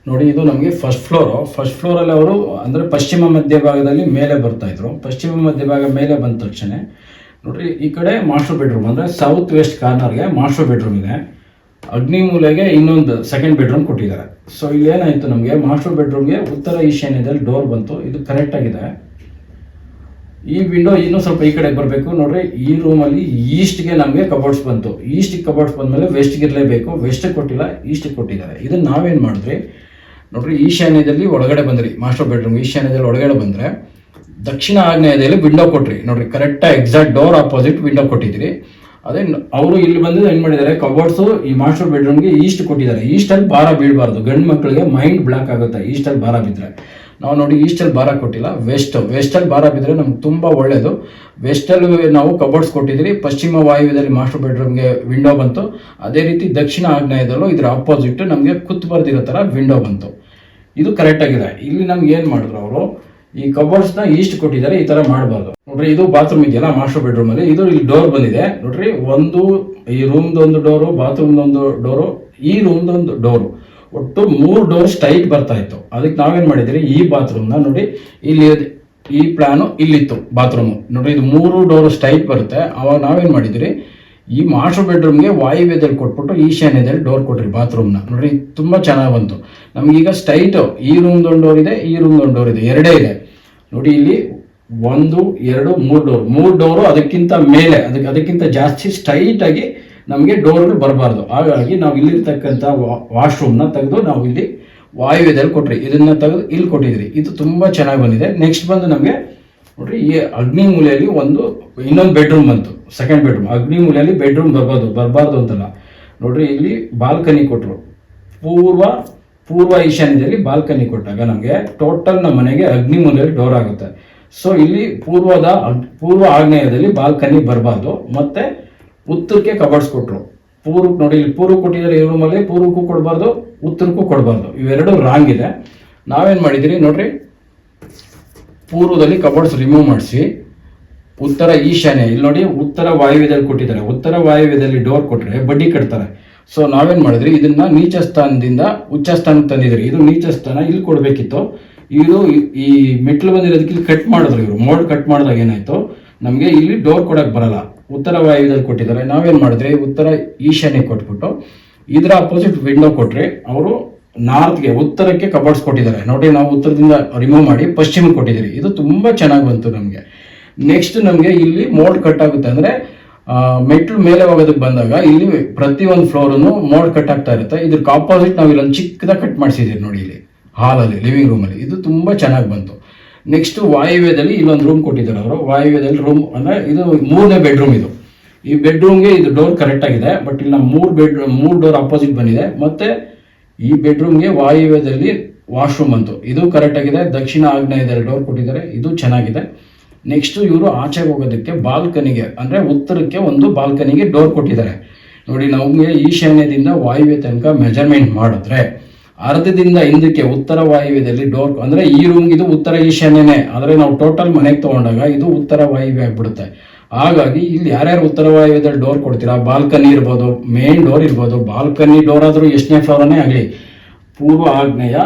ನೋಡಿ ಇದು ನಮಗೆ ಫಸ್ಟ್ ಫ್ಲೋರು ಫಸ್ಟ್ ಫ್ಲೋರಲ್ಲಿ ಅವರು ಅಂದರೆ ಪಶ್ಚಿಮ ಮಧ್ಯ ಭಾಗದಲ್ಲಿ ಮೇಲೆ ಬರ್ತಾ ಇದ್ರು. ಪಶ್ಚಿಮ ಮಧ್ಯಭಾಗ ಮೇಲೆ ಬಂದ ತಕ್ಷಣ, ನೋಡ್ರಿ ಈ ಕಡೆ ಮಾಸ್ಟರ್ ಬೆಡ್ರೂಮ್ ಅಂದರೆ ಸೌತ್ ವೆಸ್ಟ್ ಕಾರ್ನರ್ಗೆ ಮಾಸ್ಟರ್ ಬೆಡ್ರೂಮ್ ಇದೆ. ಅಗ್ನಿ ಮೂಲೆಗೆ ಇನ್ನೊಂದು ಸೆಕೆಂಡ್ ಬೆಡ್ರೂಮ್ ಕೊಟ್ಟಿದ್ದಾರೆ. ಸೊ ಇಲ್ಲಿ ಏನಾಯಿತು ನಮಗೆ? ಮಾಸ್ಟರ್ ಬೆಡ್ರೂಮ್ಗೆ ಉತ್ತರ ಈಶಾನ್ಯದಲ್ಲಿ ಡೋರ್ ಬಂತು. ಇದು ಕರೆಕ್ಟ್ ಆಗಿದೆ. ಈ ವಿಂಡೋ ಇನ್ನೂ ಸ್ವಲ್ಪ ಈ ಕಡೆ ಬರಬೇಕು. ನೋಡ್ರಿ, ಈ ರೂಮಲ್ಲಿ ಈಸ್ಟ್ಗೆ ನಮಗೆ ಕಬೋರ್ಡ್ಸ್ ಬಂತು. ಈಸ್ಟ್ ಕಬೋರ್ಡ್ಸ್ ಬಂದಮೇಲೆ ವೆಸ್ಟ್ಗೆ ಇರಲೇಬೇಕು. ವೆಸ್ಟ್ ಕೊಟ್ಟಿಲ್ಲ ಈಸ್ಟ್ ಕೊಟ್ಟಿದ್ದಾರೆ. ಇದನ್ನು ನಾವೇನು ಮಾಡಿದ್ರಿ? ನೋಡ್ರಿ, ಈಶಾನ್ಯದಲ್ಲಿ ಒಳಗಡೆ ಬಂದ್ರಿ. ಮಾಸ್ಟರ್ ಬೆಡ್ರೂಮ್ ಈಶಾನ್ಯದಲ್ಲಿ ಒಳಗಡೆ ಬಂದ್ರೆ ದಕ್ಷಿಣ ಆಗ್ನೇಯದಲ್ಲಿ ವಿಂಡೋ ಕೊಟ್ರಿ. ನೋಡ್ರಿ ಕರೆಕ್ಟಾಗಿ ಎಕ್ಸಾಕ್ಟ್ ಡೋರ್ ಆಪೋಸಿಟ್ ವಿಂಡೋ ಕೊಟ್ಟಿದ್ರಿ ಅದೇ ಅವರು ಇಲ್ಲಿ ಬಂದು ಏನು ಮಾಡಿದ್ದಾರೆ? ಕಬೋರ್ಡ್ಸು ಈ ಮಾಸ್ಟರ್ ಬೆಡ್ರೂಮ್ಗೆ ಈಸ್ಟ್ ಕೊಟ್ಟಿದ್ದಾರೆ. ಈಸ್ಟಲ್ಲಿ ಭಾರ ಬೀಳಬಾರ್ದು. ಗಂಡು ಮಕ್ಕಳಿಗೆ ಮೈಂಡ್ ಬ್ಲಾಕ್ ಆಗುತ್ತೆ. ಈಸ್ಟಲ್ಲಿ ಭಾರ ಬಿದ್ದರೆ ನಾವು ನೋಡಿ ಈಸ್ಟಲ್ಲಿ ಭಾರ ಕೊಟ್ಟಿಲ್ಲ. ವೆಸ್ಟ್ ವೆಸ್ಟಲ್ಲಿ ಭಾರ ಬಿದ್ದರೆ ನಮ್ಗೆ ತುಂಬ ಒಳ್ಳೆಯದು ವೆಸ್ಟಲ್ಲಿ ನಾವು ಕಬೋರ್ಡ್ಸ್ ಕೊಟ್ಟಿದ್ದೀರಿ. ಪಶ್ಚಿಮ ವಾಯುವ್ಯದಲ್ಲಿ ಮಾಸ್ಟರ್ ಬೆಡ್ರೂಮ್ಗೆ ವಿಂಡೋ ಬಂತು. ಅದೇ ರೀತಿ ದಕ್ಷಿಣ ಆಗ್ನೇಯದಲ್ಲೂ ಇದರ ಆಪೋಸಿಟ್ ನಮಗೆ ಕುತ್ತು ಬರ್ದಿರೋ ಥರ ವಿಂಡೋ ಬಂತು. ಇದು ಕರೆಕ್ಟ್ ಆಗಿದೆ. ಇಲ್ಲಿ ನಮ್ಗೆ ಏನು ಮಾಡಿದ್ರು ಅವರು? ಈ ಕಬೋರ್ಡ್ಸ್ನ ಈಸ್ಟ್ ಕೊಟ್ಟಿದ್ದಾರೆ, ಈ ತರ ಮಾಡಬಾರ್ದು. ನೋಡ್ರಿ, ಇದು ಬಾತ್ರೂಮ್ ಇದೆಯಲ್ಲ ಮಾಸ್ಟರ್ ಬೆಡ್ರೂಮ್ ಅಲ್ಲಿ. ಇದು ಇಲ್ಲಿ ಡೋರ್ ಬಂದಿದೆ. ನೋಡ್ರಿ, ಒಂದು ಈ ರೂಮ್ದು ಒಂದು ಡೋರು ಬಾತ್ರೂಮ್ ಒಂದು ಡೋರು ಈ ರೂಮ್ ಒಂದು ಡೋರು ಒಟ್ಟು ಮೂರು ಡೋರ್ ಸ್ಟ್ರೈಟ್ ಬರ್ತಾ ಇತ್ತು. ಅದಕ್ಕೆ ನಾವೇನ್ ಮಾಡಿದ್ರಿ, ಈ ಬಾತ್ರೂಮ್ನ ನೋಡಿ, ಇಲ್ಲಿ ಈ ಪ್ಲಾನು ಇಲ್ಲಿತ್ತು ಬಾತ್ರೂಮ್ ನೋಡ್ರಿ, ಇದು ಮೂರು ಡೋರ್ ಸ್ಟ್ರೈಟ್ ಬರುತ್ತೆ. ಅವಾಗ ನಾವೇನ್ ಮಾಡಿದ್ರಿ ಈ ಮಾಸ್ಟರ್ ಬೆಡ್ರೂಮ್ಗೆ ವಾಯುವ್ಯದಲ್ಲಿ ಕೊಟ್ಬಿಟ್ಟು ಈಶಾನ್ಯದಲ್ಲಿ ಡೋರ್ ಕೊಟ್ರಿ ಬಾತ್ರೂಮ್ನ ನೋಡ್ರಿ, ತುಂಬಾ ಚೆನ್ನಾಗಿ ಬಂತು. ನಮಗೀಗ ಸ್ಟೈಟು ಈ ರೂಮ್ ಡೋರ್ ಇದೆ, ಈ ರೂಮ್ ಡೋರ್ ಇದೆ. ಎರಡೇ ಇದೆ. ನೋಡಿ, ಇಲ್ಲಿ ಒಂದು, ಎರಡು, ಮೂರು ಡೋರ್ ಮೂರು ಡೋರು ಅದಕ್ಕಿಂತ ಮೇಲೆ ಅದಕ್ಕೆ ಅದಕ್ಕಿಂತ ಜಾಸ್ತಿ ಸ್ಟೈಟಾಗಿ ನಮಗೆ ಡೋರ್ಗಳು ಬರಬಾರ್ದು. ಹಾಗಾಗಿ ನಾವು ಇಲ್ಲಿರ್ತಕ್ಕಂಥ ವಾಶ್ರೂಮ್ನ ತೆಗೆದು ನಾವು ಇಲ್ಲಿ ವಾಯುವ್ಯದಲ್ಲಿ ಕೊಟ್ರಿ. ಇದನ್ನ ತೆಗೆದು ಇಲ್ಲಿ ಕೊಟ್ಟಿದ್ರಿ ಇದು ತುಂಬಾ ಚೆನ್ನಾಗಿ ಬಂದಿದೆ. ನೆಕ್ಸ್ಟ್ ಬಂದು ನಮಗೆ ನೋಡ್ರಿ, ಈ ಅಗ್ನಿ ಮೂಲೆಯಲ್ಲಿ ಒಂದು ಇನ್ನೊಂದು ಬೆಡ್ರೂಮ್ ಬಂತು ಸೆಕೆಂಡ್ ಬೆಡ್ರೂಮ್ ಅಗ್ನಿ ಮೂಲೆಯಲ್ಲಿ ಬೆಡ್ರೂಮ್ ಬರ್ಬೋದು, ಬರಬಾರ್ದು ಅಂತಲ್ಲ. ನೋಡ್ರಿ, ಇಲ್ಲಿ ಬಾಲ್ಕನಿ ಕೊಟ್ಟರು ಪೂರ್ವ ಪೂರ್ವ ಈಶಾನ್ಯದಲ್ಲಿ ಬಾಲ್ಕನಿ ಕೊಟ್ಟಾಗ ನಮಗೆ ಟೋಟಲ್ ನಮ್ಮ ಮನೆಗೆ ಅಗ್ನಿ ಮೂಲೆಯಲ್ಲಿ ಡೋರ್ ಆಗುತ್ತೆ. ಸೊ ಇಲ್ಲಿ ಪೂರ್ವದ ಪೂರ್ವ ಆಗ್ನೇಯದಲ್ಲಿ ಬಾಲ್ಕನಿ ಬರಬಾರ್ದು, ಮತ್ತೆ ಉತ್ತರಕ್ಕೆ ಕಬರ್ಡ್ಸ್ ಕೊಟ್ಟರು ಪೂರ್ವಕ್ಕೆ ನೋಡಿ, ಇಲ್ಲಿ ಪೂರ್ವ ಕೊಟ್ಟಿದ್ದಾರೆ ಈ ರೂಮಲ್ಲಿ ಪೂರ್ವಕ್ಕೂ ಕೊಡಬಾರ್ದು, ಉತ್ತರಕ್ಕೂ ಕೊಡಬಾರ್ದು. ಇವೆರಡು ರಾಂಗ್ ಇದೆ. ನಾವೇನು ಮಾಡಿದ್ದೀರಿ, ನೋಡ್ರಿ ಪೂರ್ವದಲ್ಲಿ ಕಬೋರ್ಡ್ಸ್ ರಿಮೂವ್ ಮಾಡಿಸಿ, ಉತ್ತರ ಈಶಾನ್ಯ, ಇಲ್ಲಿ ನೋಡಿ ಉತ್ತರ ವಾಯುವ್ಯದಲ್ಲಿ ಕೊಟ್ಟಿದ್ದಾರೆ. ಉತ್ತರ ವಾಯುವ್ಯದಲ್ಲಿ ಡೋರ್ ಕೊಟ್ಟರೆ ಬಡ್ಡಿ ಕಟ್ತಾರೆ. ಸೊ ನಾವೇನ್ ಮಾಡಿದ್ರಿ? ಇದನ್ನ ನೀಚ ಸ್ಥಾನದಿಂದ ಉಚ್ಚ ಸ್ಥಾನಕ್ಕೆ ತಂದಿದ್ರಿ ಇದು ನೀಚ ಸ್ಥಾನ, ಇಲ್ಲಿ ಕೊಡಬೇಕಿತ್ತು. ಇದು ಈ- ಮೆಟ್ಲು ಬಂದಿರೋದಕ್ಕೆ ಇಲ್ಲಿ ಕಟ್ ಮಾಡಿದ್ರು ಇವರು. ಮೋಡ್ ಕಟ್ ಮಾಡಿದಾಗ ಏನಾಯ್ತು? ನಮಗೆ ಇಲ್ಲಿ ಡೋರ್ ಕೊಡಕ್ ಬರಲ್ಲ. ಉತ್ತರ ವಾಯುವ್ಯದಲ್ಲಿ ಕೊಟ್ಟಿದ್ದಾರೆ. ನಾವೇನ್ ಮಾಡಿದ್ರಿ? ಉತ್ತರ ಈಶಾನ್ಯ ಕೊಟ್ಬಿಟ್ಟು, ಇದರ ಅಪೋಸಿಟ್ ವಿಂಡೋ ಕೊಟ್ರಿ, ಅವರು ನಾರ್ತ್ಗೆ ಉತ್ತರಕ್ಕೆ ಕಬರ್ಡ್ಸ್ ಕೊಟ್ಟಿದ್ದಾರೆ. ನೋಡಿ, ನಾವು ಉತ್ತರದಿಂದ ರಿಮೂವ್ ಮಾಡಿ ಪಶ್ಚಿಮಕ್ಕೆ ಕೊಟ್ಟಿದ್ದೀರಿ. ಇದು ತುಂಬಾ ಚೆನ್ನಾಗಿ ಬಂತು ನಮಗೆ. ನೆಕ್ಸ್ಟ್ ನಮಗೆ ಇಲ್ಲಿ ಮೋಡ್ ಕಟ್ ಆಗುತ್ತೆ ಅಂದ್ರೆ ಮೆಟ್ಲು ಮೇಲೆ ಹೋಗೋದಕ್ಕೆ ಬಂದಾಗ ಇಲ್ಲಿ ಪ್ರತಿ ಒಂದು ಫ್ಲೋರನ್ನು ಮೋಡ್ ಕಟ್ ಆಗ್ತಾ ಇರುತ್ತೆ. ಇದಕ್ಕೆ ಆಪೋಸಿಟ್ ನಾವು ಇಲ್ಲೊಂದು ಚಿಕ್ಕದಾಗ ಕಟ್ ಮಾಡಿಸಿದ್ದೀರಿ ನೋಡಿ ಇಲ್ಲಿ ಹಾಲಲ್ಲಿ ಲಿವಿಂಗ್ ರೂಮಲ್ಲಿ ಇದು ತುಂಬಾ ಚೆನ್ನಾಗಿ ಬಂತು. ನೆಕ್ಸ್ಟ್ ವಾಯುವ್ಯದಲ್ಲಿ ಇಲ್ಲೊಂದು ರೂಮ್ ಕೊಟ್ಟಿದ್ದಾರೆ ಅವರು. ವಾಯುವ್ಯದಲ್ಲಿ ರೂಮ್ ಅಂದ್ರೆ ಇದು ಮೂರನೇ ಬೆಡ್ರೂಮ್ ಇದು. ಈ ಬೆಡ್ರೂಮ್ಗೆ ಇದು ಡೋರ್ ಕರೆಕ್ಟ್ ಆಗಿದೆ ಬಟ್ ಇಲ್ಲಿ ನಮ್ಮ ಮೂರು ಬೆಡ್ ಮೂರು ಡೋರ್ ಅಪೋಸಿಟ್ ಬಂದಿದೆ. ಮತ್ತೆ ಈ ಬೆಡ್ರೂಮ್ಗೆ ವಾಯುವ್ಯದಲ್ಲಿ ವಾಶ್ರೂಮ್ ಬಂತು. ಇದು ಕರೆಕ್ಟ್ ಆಗಿದೆ. ದಕ್ಷಿಣ ಆಗ್ನೇಯದಲ್ಲಿ ಡೋರ್ ಕೊಟ್ಟಿದ್ದಾರೆ. ಇದು ಚೆನ್ನಾಗಿದೆ. ನೆಕ್ಸ್ಟ್ ಇವರು ಆಚೆಗೆ ಹೋಗೋದಕ್ಕೆ ಬಾಲ್ಕನಿಗೆ ಅಂದ್ರೆ ಉತ್ತರಕ್ಕೆ ಒಂದು ಬಾಲ್ಕನಿಗೆ ಡೋರ್ ಕೊಟ್ಟಿದ್ದಾರೆ. ನೋಡಿ, ನಮಗೆ ಈಶಾನ್ಯದಿಂದ ವಾಯುವ್ಯ ತನಕ ಮೆಜರ್ಮೆಂಟ್ ಮಾಡಿದ್ರೆ, ಅರ್ಧದಿಂದ ಹಿಂದಕ್ಕೆ ಉತ್ತರ ವಾಯುವ್ಯದಲ್ಲಿ ಡೋರ್ ಅಂದ್ರೆ ಈ ರೂಮ್ ಇದು ಉತ್ತರ ಈಶಾನ್ಯನೇ. ಆದರೆ ನಾವು ಟೋಟಲ್ ಮನೆಗೆ ತಗೊಂಡಾಗ ಇದು ಉತ್ತರ ವಾಯುವ್ಯ ಆಗ್ಬಿಡುತ್ತೆ. ಹಾಗಾಗಿ ಇಲ್ಲಿ ಯಾರ್ಯಾರು ಉತ್ತರ ವಾಯುವ್ಯದಲ್ಲಿ ಡೋರ್ ಕೊಡ್ತೀರಾ? ಬಾಲ್ಕನಿ ಇರ್ಬೋದು ಮೇನ್ ಡೋರ್ ಇರ್ಬೋದು. ಬಾಲ್ಕನಿ ಡೋರ್ ಆದರೂ ಎಷ್ಟನೇ ಫ್ಲೋರನೇ ಆಗಲಿ. ಪೂರ್ವ ಆಗ್ನೇಯ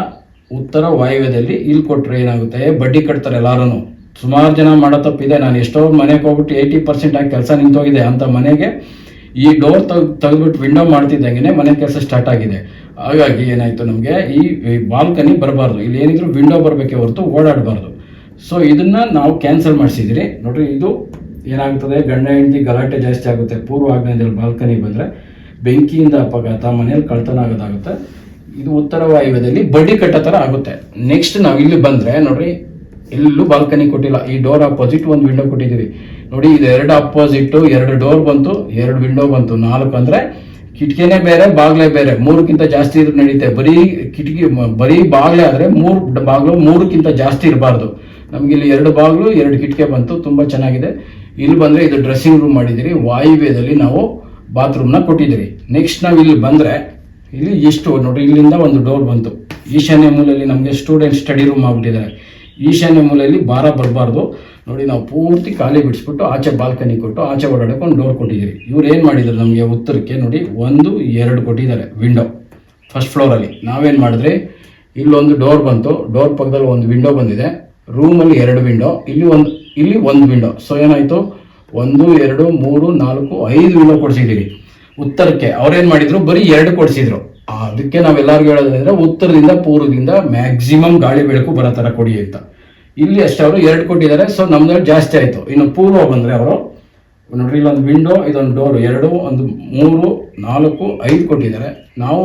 ಉತ್ತರ ವಾಯುವ್ಯದಲ್ಲಿ ಇಲ್ಲಿ ಕೊಟ್ಟರೆ ಏನಾಗುತ್ತೆ? ಬಡ್ಡಿ ಕಟ್ತಾರೆ ಎಲ್ಲರೂ ಸುಮಾರು ಜನ ಮಾಡೋ ತಪ್ಪಿದೆ ನಾನು ಎಷ್ಟೋ ಮನೆಗೆ ಹೋಗ್ಬಿಟ್ಟು ಏಯ್ಟಿ ಪರ್ಸೆಂಟ್ ಆಗಿ ಕೆಲಸ ನಿಂತೋಗಿದೆ ಅಂತ ಮನೆಗೆ ಈ ಡೋರ್ ತೆಗ್, ತೆಗೆದ್ಬಿಟ್ಟು ವಿಂಡೋ ಮಾಡ್ತಿದ್ದಂಗೆ ಮನೆ ಕೆಲಸ ಸ್ಟಾರ್ಟ್ ಆಗಿದೆ. ಹಾಗಾಗಿ ಏನಾಯಿತು ನಮಗೆ? ಈ ಬಾಲ್ಕನಿ ಬರಬಾರ್ದು. ಇಲ್ಲಿ ಏನಿದ್ರು ವಿಂಡೋ ಬರಬೇಕೆ ಹೊರತು ಓಡಾಡಬಾರ್ದು. ಸೊ ಇದನ್ನು ನಾವು ಕ್ಯಾನ್ಸಲ್ ಮಾಡಿಸಿದ್ರಿ ನೋಡ್ರಿ, ಇದು ಏನಾಗ್ತದೆ, ಗಂಡ, ಹೆಂಡತಿ ಗಲಾಟೆ ಜಾಸ್ತಿ ಆಗುತ್ತೆ. ಪೂರ್ವ ಆಗ್ನೇಯದಲ್ಲಿ ಬಾಲ್ಕನಿ ಬಂದ್ರೆ ಬೆಂಕಿಯಿಂದ ಅಪಘಾತ, ಮನೆಯಲ್ಲಿ ಕಳ್ತನ ಆಗೋದಾಗುತ್ತೆ. ಇದು ಉತ್ತರ ವಾಯುವ್ಯದಲ್ಲಿ ಬಡ್ಡಿ ಕಟ್ಟೋ ಥರ ಆಗುತ್ತೆ. ನೆಕ್ಸ್ಟ್ ನಾವು ಇಲ್ಲಿ ಬಂದ್ರೆ, ನೋಡ್ರಿ, ಎಲ್ಲೂ ಬಾಲ್ಕನಿ ಕೊಟ್ಟಿಲ್ಲ. ಈ ಡೋರ್ ಅಪೋಸಿಟ್ ಒಂದು ವಿಂಡೋ ಕೊಟ್ಟಿದ್ದೀವಿ. ನೋಡಿ, ಇದು ಎರಡು ಅಪೋಸಿಟ್ ಎರಡು ಡೋರ್ ಬಂತು, ಎರಡು ವಿಂಡೋ ಬಂತು. ನಾಲ್ಕು ಅಂದ್ರೆ ಕಿಟಕಿನೇ ಬೇರೆ, ಬಾಗ್ಲೇ ಬೇರೆ. ಮೂರಕ್ಕಿಂತ ಜಾಸ್ತಿ ಇದ್ರೆ ನಡೀತೆ. ಬರೀ ಕಿಟಕಿ, ಬರೀ ಬಾಗ್ಲೇ ಆದ್ರೆ ಮೂರು ಬಾಗ್ಲು ಮೂರಕ್ಕಿಂತ ಜಾಸ್ತಿ ಇರಬಾರ್ದು. ನಮಗಿಲ್ಲಿ ಎರಡು ಬಾಗ್ಲು, ಎರಡು ಕಿಟಕಿ ಬಂತು. ತುಂಬಾ ಚೆನ್ನಾಗಿದೆ. ಇಲ್ಲಿ ಬಂದರೆ ಇದು ಡ್ರೆಸ್ಸಿಂಗ್ ರೂಮ್ ಮಾಡಿದಿರಿ ವಾಯುವ್ಯದಲ್ಲಿ ನಾವು ಬಾತ್ರೂಮ್ನ ಕೊಟ್ಟಿದ್ದೀರಿ. ನೆಕ್ಸ್ಟ್ ನಾವು ಇಲ್ಲಿ ಬಂದರೆ, ಇಲ್ಲಿ ಎಷ್ಟು ನೋಡಿರಿ, ಇಲ್ಲಿಂದ ಒಂದು ಡೋರ್ ಬಂತು. ಈಶಾನ್ಯ ಮೂಲೆಯಲ್ಲಿ ನಮಗೆ ಸ್ಟೂಡೆಂಟ್ ಸ್ಟಡಿ ರೂಮ್ ಆಗಿಬಿಟ್ಟಿದ್ದಾರೆ. ಈಶಾನ್ಯ ಮೂಲೆಯಲ್ಲಿ ಭಾರ ಬರಬಾರ್ದು. ನೋಡಿ, ನಾವು ಪೂರ್ತಿ ಖಾಲಿ ಬಿಡಿಸ್ಬಿಟ್ಟು ಆಚೆ ಬಾಲ್ಕನಿ ಕೊಟ್ಟು ಆಚೆ ಓಡಾಡ್ಕೊಂಡು ಡೋರ್ ಕೊಟ್ಟಿದ್ದೀರಿ. ಇವ್ರು ಏನು ಮಾಡಿದ್ರು ನಮಗೆ ಉತ್ತರಕ್ಕೆ, ನೋಡಿ, ಒಂದು, ಎರಡು ಕೊಟ್ಟಿದ್ದಾರೆ ವಿಂಡೋ ಫಸ್ಟ್ ಫ್ಲೋರಲ್ಲಿ ನಾವೇನು ಮಾಡಿದ್ರಿ? ಇಲ್ಲೊಂದು ಡೋರ್ ಬಂತು. ಡೋರ್ ಪಕ್ಕದಲ್ಲಿ ಒಂದು ವಿಂಡೋ ಬಂದಿದೆ. ರೂಮಲ್ಲಿ ಎರಡು ವಿಂಡೋ ಇಲ್ಲಿ ಒಂದು ಇಲ್ಲಿ ಒಂದು ವಿಂಡೋ ಸೊ ಏನಾಯ್ತು? ಒಂದು, ಎರಡು, ಮೂರು, ನಾಲ್ಕು, ಐದು ವಿಂಡೋ ಕೊಡಿಸಿದ್ದೀರಿ. ಉತ್ತರಕ್ಕೆ. ಅವ್ರೇನ್ ಮಾಡಿದ್ರು? ಬರೀ ಎರಡು ಕೊಡಿಸಿದ್ರು. ಅದಕ್ಕೆ ನಾವೆಲ್ಲರಿಗೂ ಹೇಳೋದಂದ್ರೆ ಉತ್ತರದಿಂದ ಪೂರ್ವದಿಂದ ಮ್ಯಾಕ್ಸಿಮಮ್ ಗಾಳಿ ಬೆಳಕು ಬರೋ ಥರ ಕೊಡಿ ಅಂತ. ಇಲ್ಲಿ ಅಷ್ಟೇ ಅವರು ಎರಡು ಕೊಟ್ಟಿದ್ದಾರೆ. ಸೊ ನಮ್ದು ಜಾಸ್ತಿ ಆಯ್ತು. ಇನ್ನು ಪೂರ್ವ ಬಂದ್ರೆ ಅವರು ನೋಡ್ರಿ ಇಲ್ಲೊಂದು ವಿಂಡೋ ಇದೊಂದು ಡೋರ್ ಎರಡು, ಒಂದು ಮೂರು, ನಾಲ್ಕು, ಐದು ಕೊಟ್ಟಿದ್ದಾರೆ. ನಾವು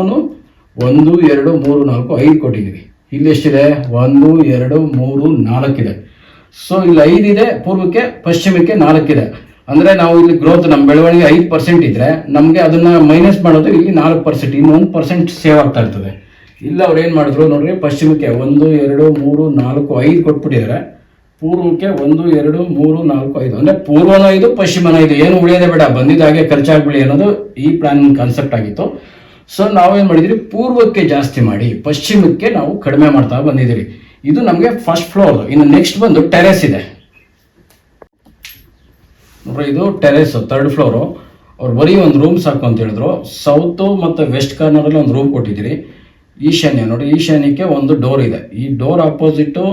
ಒಂದು, ಎರಡು, ಮೂರು, ನಾಲ್ಕು, ಐದು ಕೊಟ್ಟಿದ್ದೀವಿ. ಇಲ್ಲಿ ಎಷ್ಟಿದೆ? ಒಂದು, ಎರಡು, ಮೂರು, ನಾಲ್ಕಿದೆ. ಸೊ ಇಲ್ಲಿ ಐದಿದೆ ಪೂರ್ವಕ್ಕೆ, ಪಶ್ಚಿಮಕ್ಕೆ ನಾಲ್ಕಿದೆ. ಅಂದ್ರೆ ನಾವು ಇಲ್ಲಿ ಗ್ರೋತ್ ನಮ್ಮ ಬೆಳವಣಿಗೆ ಐದು ಪರ್ಸೆಂಟ್ ಇದ್ದರೆ ನಮಗೆ ಅದನ್ನ ಮೈನಸ್ ಮಾಡೋದು ಇಲ್ಲಿ ನಾಲ್ಕು ಪರ್ಸೆಂಟ್ ಇನ್ನು ಒಂದು ಪರ್ಸೆಂಟ್ ಸೇವ್ ಆಗ್ತಾ ಇರ್ತದೆ. ಇಲ್ಲ ಅವ್ರು ಏನು ಮಾಡಿದ್ರು ನೋಡ್ರಿ, ಪಶ್ಚಿಮಕ್ಕೆ ಒಂದು, ಎರಡು, ಮೂರು, ನಾಲ್ಕು, ಐದು ಕೊಟ್ಬಿಟ್ಟಿದ್ದಾರೆ. ಪೂರ್ವಕ್ಕೆ ಒಂದು, ಎರಡು, ಮೂರು, ನಾಲ್ಕು, ಐದು. ಅಂದ್ರೆ ಪೂರ್ವನ ಐದು, ಪಶ್ಚಿಮನ ಐದು. ಏನು ಉಳಿಯೋದೇ ಬೇಡ, ಬಂದಿದ್ದ ಹಾಗೆ ಖರ್ಚಾಗ್ಬಿಡಿ ಅನ್ನೋದು ಈ ಪ್ಲಾನ್ ಕಾನ್ಸೆಪ್ಟ್ ಆಗಿತ್ತು. ಸೊ ನಾವೇನು ಮಾಡಿದಿರಿ, ಪೂರ್ವಕ್ಕೆ ಜಾಸ್ತಿ ಮಾಡಿ, ಪಶ್ಚಿಮಕ್ಕೆ ನಾವು ಕಡಿಮೆ ಮಾಡ್ತಾ ಬಂದಿದ್ದೀರಿ. ಇದು ನಮಗೆ ಫಸ್ಟ್ ಫ್ಲೋರ್ ಇನ್ನು ನೆಕ್ಸ್ಟ್ ಬಂದು ಟೆರೆಸ್ ಇದೆ. ನೋಡ್ರಿ, ಇದು ಟೆರೆಸ್ ಥರ್ಡ್ ಫ್ಲೋರು ಅವ್ರು ಬರೀ ಒಂದು ರೂಮ್ ಸಾಕು ಅಂತ ಹೇಳಿದ್ರು. ಸೌತ್ ಮತ್ತು ವೆಸ್ಟ್ ಕಾರ್ನರಲ್ಲಿ ಒಂದು ರೂಮ್ ಕೊಟ್ಟಿದ್ದೀರಿ. ಈಶಾನ್ಯ, ನೋಡಿ, ಈಶಾನ್ಯಕ್ಕೆ ಒಂದು ಡೋರ್ ಇದೆ. ಈ ಡೋರ್ ಅಪೋಸಿಟ್ಟು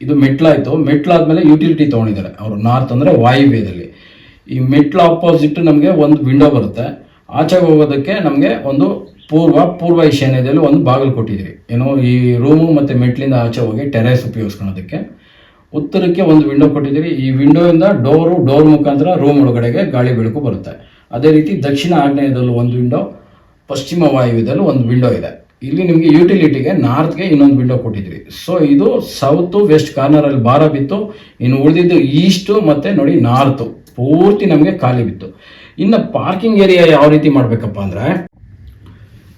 ಇದು ಮೆಟ್ಲಾಯಿತು ಮೆಟ್ಲಾದ್ಮೇಲೆ ಯುಟಿಲಿಟಿ ತೊಗೊಂಡಿದ್ದಾರೆ. ಅವರು ನಾರ್ತ್ ಅಂದರೆ ವಾಯುವ್ಯದಲ್ಲಿ ಈ ಮೆಟ್ಲ ಅಪೋಸಿಟ್ ನಮಗೆ ಒಂದು ವಿಂಡೋ ಬರುತ್ತೆ. ಆಚೆಗೆ ಹೋಗೋದಕ್ಕೆ ನಮಗೆ ಒಂದು ಪೂರ್ವ ಪೂರ್ವ ಈಶಾನ್ಯದಲ್ಲಿ ಒಂದು ಬಾಗಿಲು ಕೊಟ್ಟಿದ್ದೀರಿ. ಏನೋ ಈ ರೂಮು ಮತ್ತು ಮೆಟ್ಲಿಂದ ಆಚೆ ಹೋಗಿ ಟೆರೇಸ್ ಉಪಯೋಗಿಸ್ಕೊಳೋದಕ್ಕೆ ಉತ್ತರಕ್ಕೆ ಒಂದು ವಿಂಡೋ ಕೊಟ್ಟಿದ್ದೀರಿ. ಈ ವಿಂಡೋಯಿಂದ ಡೋರು, ಡೋರ್ ಮುಖಾಂತರ ರೂಮ್ ಒಳಗಡೆಗೆ ಗಾಳಿ ಬೆಳಕು ಬರುತ್ತೆ. ಅದೇ ರೀತಿ ದಕ್ಷಿಣ ಆಗ್ನೇಯದಲ್ಲೂ ಒಂದು ವಿಂಡೋ, ಪಶ್ಚಿಮ ವಾಯುವ್ಯದಲ್ಲೂ ಒಂದು ವಿಂಡೋ ಇದೆ. ಇಲ್ಲಿ ನಿಮಗೆ ಯುಟಿಲಿಟಿಗೆ ನಾರ್ತ್ಗೆ ಇನ್ನೊಂದು ವಿಂಡೋ ಕೊಟ್ಟಿದ್ರಿ ಸೊ ಇದು ಸೌತ್ ವೆಸ್ಟ್ ಕಾರ್ನರಲ್ಲಿ ಭಾರ ಬಿತ್ತು, ಇನ್ನು ಉಳಿದಿದ್ದು ಈಸ್ಟು ಮತ್ತೆ ನೋಡಿ ನಾರ್ತು. ಪೂರ್ತಿ ನಮಗೆ ಖಾಲಿ ಬಿತ್ತು. ಇನ್ನು ಪಾರ್ಕಿಂಗ್ ಏರಿಯಾ ಯಾವ ರೀತಿ ಮಾಡಬೇಕಪ್ಪ ಅಂದರೆ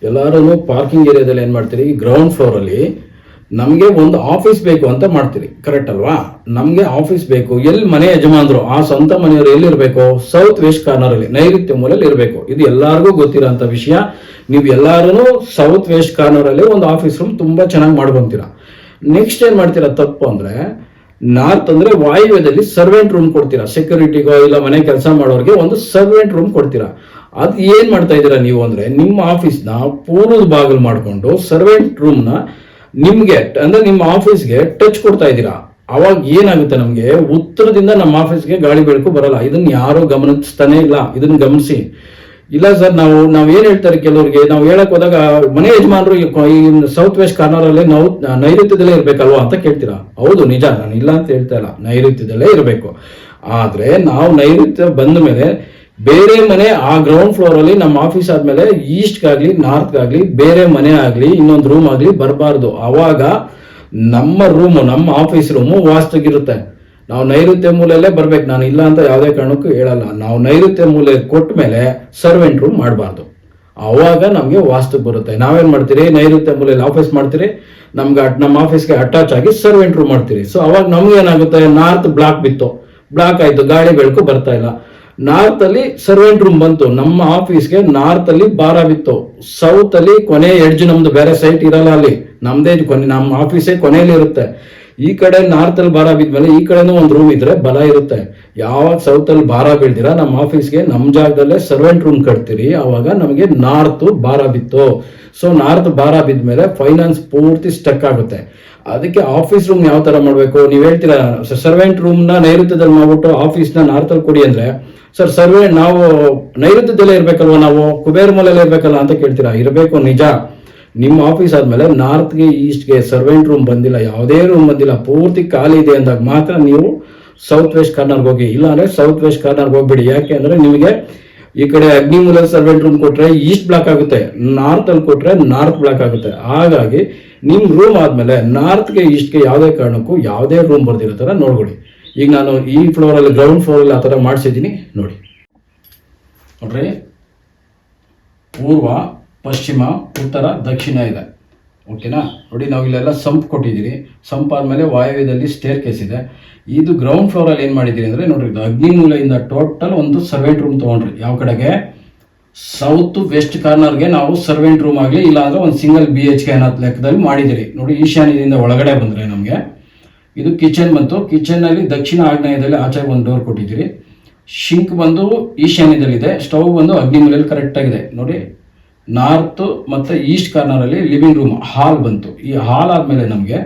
ಎಲ್ಲರೂ ಪಾರ್ಕಿಂಗ್ ಏರಿಯಾದಲ್ಲಿ ಏನು ಮಾಡ್ತೀರಿ? ಗ್ರೌಂಡ್ ಫ್ಲೋರಲ್ಲಿ ನಮಗೆ ಒಂದು ಆಫೀಸ್ ಬೇಕು ಅಂತ ಮಾಡ್ತೀರಿ. ಕರೆಕ್ಟ್ ಅಲ್ವಾ? ನಮಗೆ ಆಫೀಸ್ ಬೇಕು. ಎಲ್ಲಿ ಮನೆ ಯಜಮಾನರು, ಆ ಸ್ವಂತ ಮನೆಯವರು ಎಲ್ಲಿರಬೇಕು ಸೌತ್ ವೆಸ್ಟ್ ಕಾರ್ನರಲ್ಲಿ ನೈಋತ್ಯ ಮೂಲೆಯಲ್ಲಿ ಇರಬೇಕು. ಇದು ಎಲ್ಲರಿಗೂ ಗೊತ್ತಿರೋಂಥ ವಿಷಯ. ನೀವು ಎಲ್ಲರೂ ಸೌತ್ ವೆಸ್ಟ್ ಕಾರ್ನರಲ್ಲಿ ಒಂದು ಆಫೀಸ್ ರೂಮ್ ತುಂಬ ಚೆನ್ನಾಗಿ ಮಾಡ್ಕೊಂತೀರಾ. ನೆಕ್ಸ್ಟ್ ಏನು ಮಾಡ್ತೀರಾ ತಪ್ಪು ಅಂದ್ರೆ ನಾರ್ತ್ ಅಂದ್ರೆ ವಾಯುವ್ಯದಲ್ಲಿ ಸರ್ವೆಂಟ್ ರೂಮ್ ಕೊಡ್ತೀರಾ. ಸೆಕ್ಯೂರಿಟಿಗೋ ಇಲ್ಲ ಮನೆ ಕೆಲಸ ಮಾಡೋರಿಗೆ ಒಂದು ಸರ್ವೆಂಟ್ ರೂಮ್ ಕೊಡ್ತೀರಾ. ಅದು ಏನು ಮಾಡ್ತಾ ಇದ್ದೀರಾ ನೀವು ಅಂದರೆ ನಿಮ್ಮ ಆಫೀಸ್ನ ಪೂರ್ವದ ಬಾಗಿಲು ಮಾಡಿಕೊಂಡು ಸರ್ವೆಂಟ್ ರೂಮ್ನ ನಿಮಗೆ ಅಂದರೆ ನಿಮ್ಮ ಆಫೀಸ್ಗೆ ಟಚ್ ಕೊಡ್ತಾ ಇದ್ದೀರಾ? ಅವಾಗ ಏನಾಗುತ್ತೆ ನಮಗೆ? ಉತ್ತರದಿಂದ ನಮ್ಮ ಆಫೀಸ್ಗೆ ಗಾಳಿ ಬೆಳಕು ಬರಲ್ಲ. ಇದನ್ನ ಯಾರೂ ಗಮನಿಸ್ತಾನೆ ಇಲ್ಲ. ಇದನ್ನ ಗಮನಿಸಿ. ಇಲ್ಲ ಸರ್, ನಾವು ನಾವು ಏನು ಹೇಳ್ತಾರೆ ಕೆಲವರಿಗೆ? ನಾವು ಹೇಳಕ್ ಹೋದಾಗ ಮನೆ ಯಜಮಾನರು ಈ ಸೌತ್ ವೆಸ್ಟ್ ಕಾರ್ನರ್ ಅಲ್ಲಿ ನಾವು ನೈಋತ್ಯದಲ್ಲೇ ಇರಬೇಕಲ್ವಾ ಅಂತ ಕೇಳ್ತೀರಾ? ಹೌದು, ನಿಜ. ನಾನು ಇಲ್ಲ ಅಂತ ಹೇಳ್ತಾ ಇಲ್ಲ. ನೈಋತ್ಯದಲ್ಲೇ ಇರಬೇಕು. ಆದ್ರೆ ನಾವು ನೈಋತ್ಯ ಬಂದ ಮೇಲೆ ಬೇರೆ ಮನೆ ಆ ಗ್ರೌಂಡ್ ಫ್ಲೋರ್ ಅಲ್ಲಿ ನಮ್ಮ ಆಫೀಸ್ ಆದ್ಮೇಲೆ ಈಸ್ಟ್ಗಾಗ್ಲಿ ನಾರ್ತ್ಗಾಗ್ಲಿ ಬೇರೆ ಮನೆ ಆಗ್ಲಿ, ಇನ್ನೊಂದು ರೂಮ್ ಆಗ್ಲಿ ಬರಬಾರ್ದು. ಅವಾಗ ನಮ್ಮ ರೂಮು ನಮ್ಮ ಆಫೀಸ್ ರೂಮು ವಾಸ್ತಗಿರುತ್ತೆ. ನಾವು ನೈಋತ್ಯ ಮೂಲೆಯಲ್ಲೇ ಬರ್ಬೇಕು. ನಾನು ಇಲ್ಲ ಅಂತ ಯಾವುದೇ ಕಾರಣಕ್ಕೂ ಹೇಳಲ್ಲ. ನಾವು ನೈಋತ್ಯ ಮೂಲೆ ಕೊಟ್ಟ ಮೇಲೆ ಸರ್ವೆಂಟ್ ರೂಮ್ ಮಾಡಬಾರ್ದು. ಅವಾಗ ನಮಗೆ ವಾಸ್ತು ಬರುತ್ತೆ. ನಾವೇನ್ ಮಾಡ್ತೀರಿ? ನೈಋತ್ಯ ಮೂಲೆಯಲ್ಲಿ ಆಫೀಸ್ ಮಾಡ್ತೀರಿ. ನಮ್ಗೆ ನಮ್ಮ ಆಫೀಸ್ಗೆ ಅಟ್ಯಾಚ್ ಆಗಿ ಸರ್ವೆಂಟ್ ರೂಮ್ ಮಾಡ್ತೀರಿ. ಸೊ ಅವಾಗ ನಮ್ಗೆ ಏನಾಗುತ್ತೆ ನಾರ್ತ್ ಬ್ಲಾಕ್ ಬಿತ್ತು. ಬ್ಲಾಕ್ ಆಯ್ತು. ಗಾಳಿ ಬೆಳಕು ಬರ್ತಾ ಇಲ್ಲ. ನಾರ್ತ್ ಅಲ್ಲಿ ಸರ್ವೆಂಟ್ ರೂಮ್ ಬಂತು. ನಮ್ಮ ಆಫೀಸ್ಗೆ ನಾರ್ತ್ ಅಲ್ಲಿ ಬಾರ ಬಿತ್ತು. ಸೌತ್ ಅಲ್ಲಿ ಕೊನೆ ಎಡ್ಜ್ ನಮ್ದು ಬೇರೆ ಸೈಟ್ ಇರಲ್ಲ ಅಲ್ಲಿ. ನಮ್ದೇ ಕೊನೆ ನಮ್ಮ ಆಫೀಸೇ ಕೊನೆಯಲ್ಲಿ ಇರುತ್ತೆ. ಈ ಕಡೆ ನಾರ್ತ್ ಅಲ್ಲಿ ಭಾರ ಬಿದ್ಮೇಲೆ ಈ ಕಡೆನೂ ಒಂದು ರೂಮ್ ಇದ್ರೆ ಬಲ ಇರುತ್ತೆ. ಯಾವಾಗ ಸೌತ್ ಅಲ್ಲಿ ಭಾರ ಬೀಳ್ದಿರಾ ನಮ್ಮ ಆಫೀಸ್ಗೆ ನಮ್ಮ ಜಾಗದಲ್ಲೇ ಸರ್ವೆಂಟ್ ರೂಮ್ ಕಟ್ತೀರಿ. ಆವಾಗ ನಮಗೆ ನಾರ್ತ್ ಭಾರ ಬಿತ್ತು. ಸೊ ನಾರ್ತ್ ಭಾರ ಬಿದ್ಮೇಲೆ ಫೈನಾನ್ಸ್ ಪೂರ್ತಿ ಸ್ಟಕ್ ಆಗುತ್ತೆ. ಅದಕ್ಕೆ ಆಫೀಸ್ ರೂಮ್ ಯಾವ ತರ ಮಾಡಬೇಕು? ನೀವು ಹೇಳ್ತೀರಾ ಸರ್ವೆಂಟ್ ರೂಮ್ನ ನೈಋತ್ಯದಲ್ಲಿ ಮಾಡ್ಬಿಟ್ಟು ಆಫೀಸ್ನ ನಾರ್ತ್ ಅಲ್ಲಿ ಕೊಡಿ ಅಂದ್ರೆ, ಸರ್, ಸರ್ವೆ, ನಾವು ನೈಋತ್ಯದಲ್ಲೇ ಇರ್ಬೇಕಲ್ವಾ ನಾವು? ಕುಬೇರ್ ಮೂಲೆಯಲ್ಲೇ ಇರ್ಬೇಕಲ್ಲ ಅಂತ ಕೇಳ್ತೀರಾ? ಇರಬೇಕು ನಿಜ. ನಿಮ್ಮ ಆಫೀಸ್ ಆದ್ಮೇಲೆ ನಾರ್ತ್ಗೆ ಈಸ್ಟ್ಗೆ ಸರ್ವೆಂಟ್ ರೂಮ್ ಬಂದಿಲ್ಲ, ಯಾವುದೇ ರೂಮ್ ಬಂದಿಲ್ಲ, ಪೂರ್ತಿ ಖಾಲಿ ಇದೆ ಅಂದಾಗ ಮಾತ್ರ ನೀವು ಸೌತ್ ವೆಸ್ಟ್ ಕಾರ್ನರ್ಗೆ ಹೋಗಿ. ಇಲ್ಲ ಅಂದ್ರೆ ಸೌತ್ ವೆಸ್ಟ್ ಕಾರ್ನರ್ಗೆ ಹೋಗ್ಬೇಡಿ. ಯಾಕೆ ಅಂದರೆ ನಿಮಗೆ ಈ ಕಡೆ ಅಗ್ನಿ ಮೂಲ ಸರ್ವೆಂಟ್ ರೂಮ್ ಕೊಟ್ಟರೆ ಈಸ್ಟ್ ಬ್ಲಾಕ್ ಆಗುತ್ತೆ ನಾರ್ತಲ್ಲಿ ಕೊಟ್ಟರೆ ನಾರ್ತ್ ಬ್ಲಾಕ್ ಆಗುತ್ತೆ. ಹಾಗಾಗಿ ನಿಮ್ಮ ರೂಮ್ ಆದಮೇಲೆ ನಾರ್ತ್ಗೆ ಈಸ್ಟ್ಗೆ ಯಾವುದೇ ಕಾರಣಕ್ಕೂ ಯಾವುದೇ ರೂಮ್ ಬರ್ದಿರೋ ಥರ ನೋಡ್ಕೊಳ್ಳಿ. ಈಗ ನಾನು ಈ ಫ್ಲೋರಲ್ಲಿ ಗ್ರೌಂಡ್ ಫ್ಲೋರಲ್ಲಿ ಆ ಥರ ಮಾಡಿಸಿದ್ದೀನಿ, ನೋಡಿ. ನೋಡ್ರಿ. ಪೂರ್ವ ಪಶ್ಚಿಮ, ಉತ್ತರ, ದಕ್ಷಿಣ ಇದೆ. ಓಕೆನಾ? ನೋಡಿ, ನಾವು ಇಲ್ಲೆಲ್ಲ ಸಂಪ್ ಕೊಟ್ಟಿದ್ದೀರಿ. ಸಂಪ್ ಆದಮೇಲೆ ವಾಯುವ್ಯದಲ್ಲಿ ಸ್ಟೇರ್ ಕೇಸ್ ಇದೆ ಇದು ಗ್ರೌಂಡ್ ಫ್ಲೋರಲ್ಲಿ ಏನು ಮಾಡಿದ್ದೀರಿ ಅಂದರೆ, ನೋಡಿರಿ, ಇದು ಅಗ್ನಿ ಮೂಲೆಯಿಂದ ಟೋಟಲ್ ಒಂದು ಸರ್ವೆಂಟ್ ರೂಮ್ ತೊಗೊಂಡ್ರಿ. ಯಾವ ಕಡೆಗೆ? ಸೌತ್ ವೆಸ್ಟ್ ಕಾರ್ನರ್ಗೆ ನಾವು ಸರ್ವೆಂಟ್ ರೂಮ್ ಆಗಲಿ ಇಲ್ಲ ಅಂದ್ರೆ ಒಂದು ಸಿಂಗಲ್ ಬಿ ಎಚ್ ಕೆ ಅನ್ನೋ ಲೆಕ್ಕದಲ್ಲಿ ಮಾಡಿದ್ದೀರಿ. ನೋಡಿ, ಈಶಾನ್ಯದಿಂದ ಒಳಗಡೆ ಬಂದರೆ ನಮಗೆ. ಇದು ಕಿಚನ್ ಬಂತು. ಕಿಚನ್ನಲ್ಲಿ ದಕ್ಷಿಣ ಆಗ್ನೇಯದಲ್ಲಿ ಆಚೆ ಒಂದು ಡೋರ್ ಕೊಟ್ಟಿದ್ದೀರಿ. ಶಿಂಕ್ ಬಂದು ಈಶಾನ್ಯದಲ್ಲಿದೆ. ಸ್ಟೌವ್ ಬಂದು ಅಗ್ನಿ ಮೂಲೆಯಲ್ಲಿ ಕರೆಕ್ಟಾಗಿದೆ ನೋಡಿ ನಾರ್ತ್ ಮತ್ತು ಈಸ್ಟ್ ಕಾರ್ನರಲ್ಲಿ ಲಿವಿಂಗ್ ರೂಮ್, ಹಾಲ್ ಬಂತು. ಈ ಹಾಲ್ ಆದಮೇಲೆ ನಮಗೆ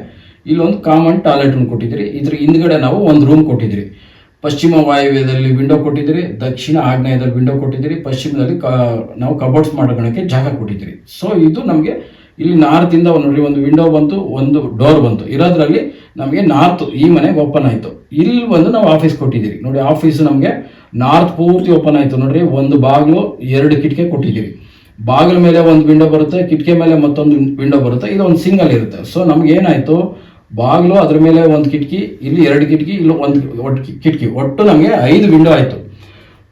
ಇಲ್ಲೊಂದು ಕಾಮನ್ ಟಾಯ್ಲೆಟ್ ರೂಮ್ ಕೊಟ್ಟಿದ್ರಿ. ಇದ್ರ ಹಿಂದ್ಗಡೆ ನಾವು ಒಂದು ರೂಮ್ ಕೊಟ್ಟಿದ್ರಿ. ಪಶ್ಚಿಮ ವಾಯುವ್ಯದಲ್ಲಿ ವಿಂಡೋ ಕೊಟ್ಟಿದ್ರಿ, ದಕ್ಷಿಣ ಆಗ್ನೇಯದಲ್ಲಿ ವಿಂಡೋ ಕೊಟ್ಟಿದ್ರಿ, ಪಶ್ಚಿಮದಲ್ಲಿ ಕ, ನಾವು ಕಬೋರ್ಡ್ಸ್ ಮಾಡ್ಕೊಳಕ್ಕೆ ಜಾಗ ಕೊಟ್ಟಿದ್ರಿ. ಸೊ ಇದು ನಮಗೆ ಇಲ್ಲಿ ನಾರ್ತ್ ಇಂದ ಒಂದು ನೋಡಿ ಒಂದು ವಿಂಡೋ ಬಂತು, ಒಂದು ಡೋರ್ ಬಂತು. ಇರೋದ್ರಲ್ಲಿ ನಮಗೆ ನಾರ್ತ್ ಈ ಮನೆ ಓಪನ್ ಆಯಿತು. ಇಲ್ಲಿ ಬಂದು ನಾವು ಆಫೀಸ್ ಕೊಟ್ಟಿದ್ದೀರಿ. ನೋಡಿ, ಆಫೀಸ್ ನಮಗೆ ನಾರ್ತ್ ಪೂರ್ತಿ ಓಪನ್ ಆಯಿತು. ನೋಡ್ರಿ, ಒಂದು ಬಾಗಿಲು, ಎರಡು ಕಿಟಕಿ ಕೊಟ್ಟಿದ್ದೀರಿ. ಬಾಗಿಲ ಮೇಲೆ ಒಂದು ವಿಂಡೋ ಬರುತ್ತೆ, ಕಿಟಕಿ ಮೇಲೆ ಮತ್ತೊಂದು ವಿಂಡೋ ಬರುತ್ತೆ, ಇದು ಒಂದು ಸಿಂಗಲ್ ಇರುತ್ತೆ. ಸೊ ನಮ್ಗೆ ಏನಾಯ್ತು, ಬಾಗಿಲು ಅದ್ರ ಮೇಲೆ ಒಂದು ಕಿಟಕಿ, ಇಲ್ಲಿ ಎರಡು ಕಿಟಕಿ, ಇಲ್ಲಿ ಒಂದು ಒಟ್ಟು ಕಿಟಕಿ, ಒಟ್ಟು ನಮಗೆ ಐದು ವಿಂಡೋ ಆಯಿತು.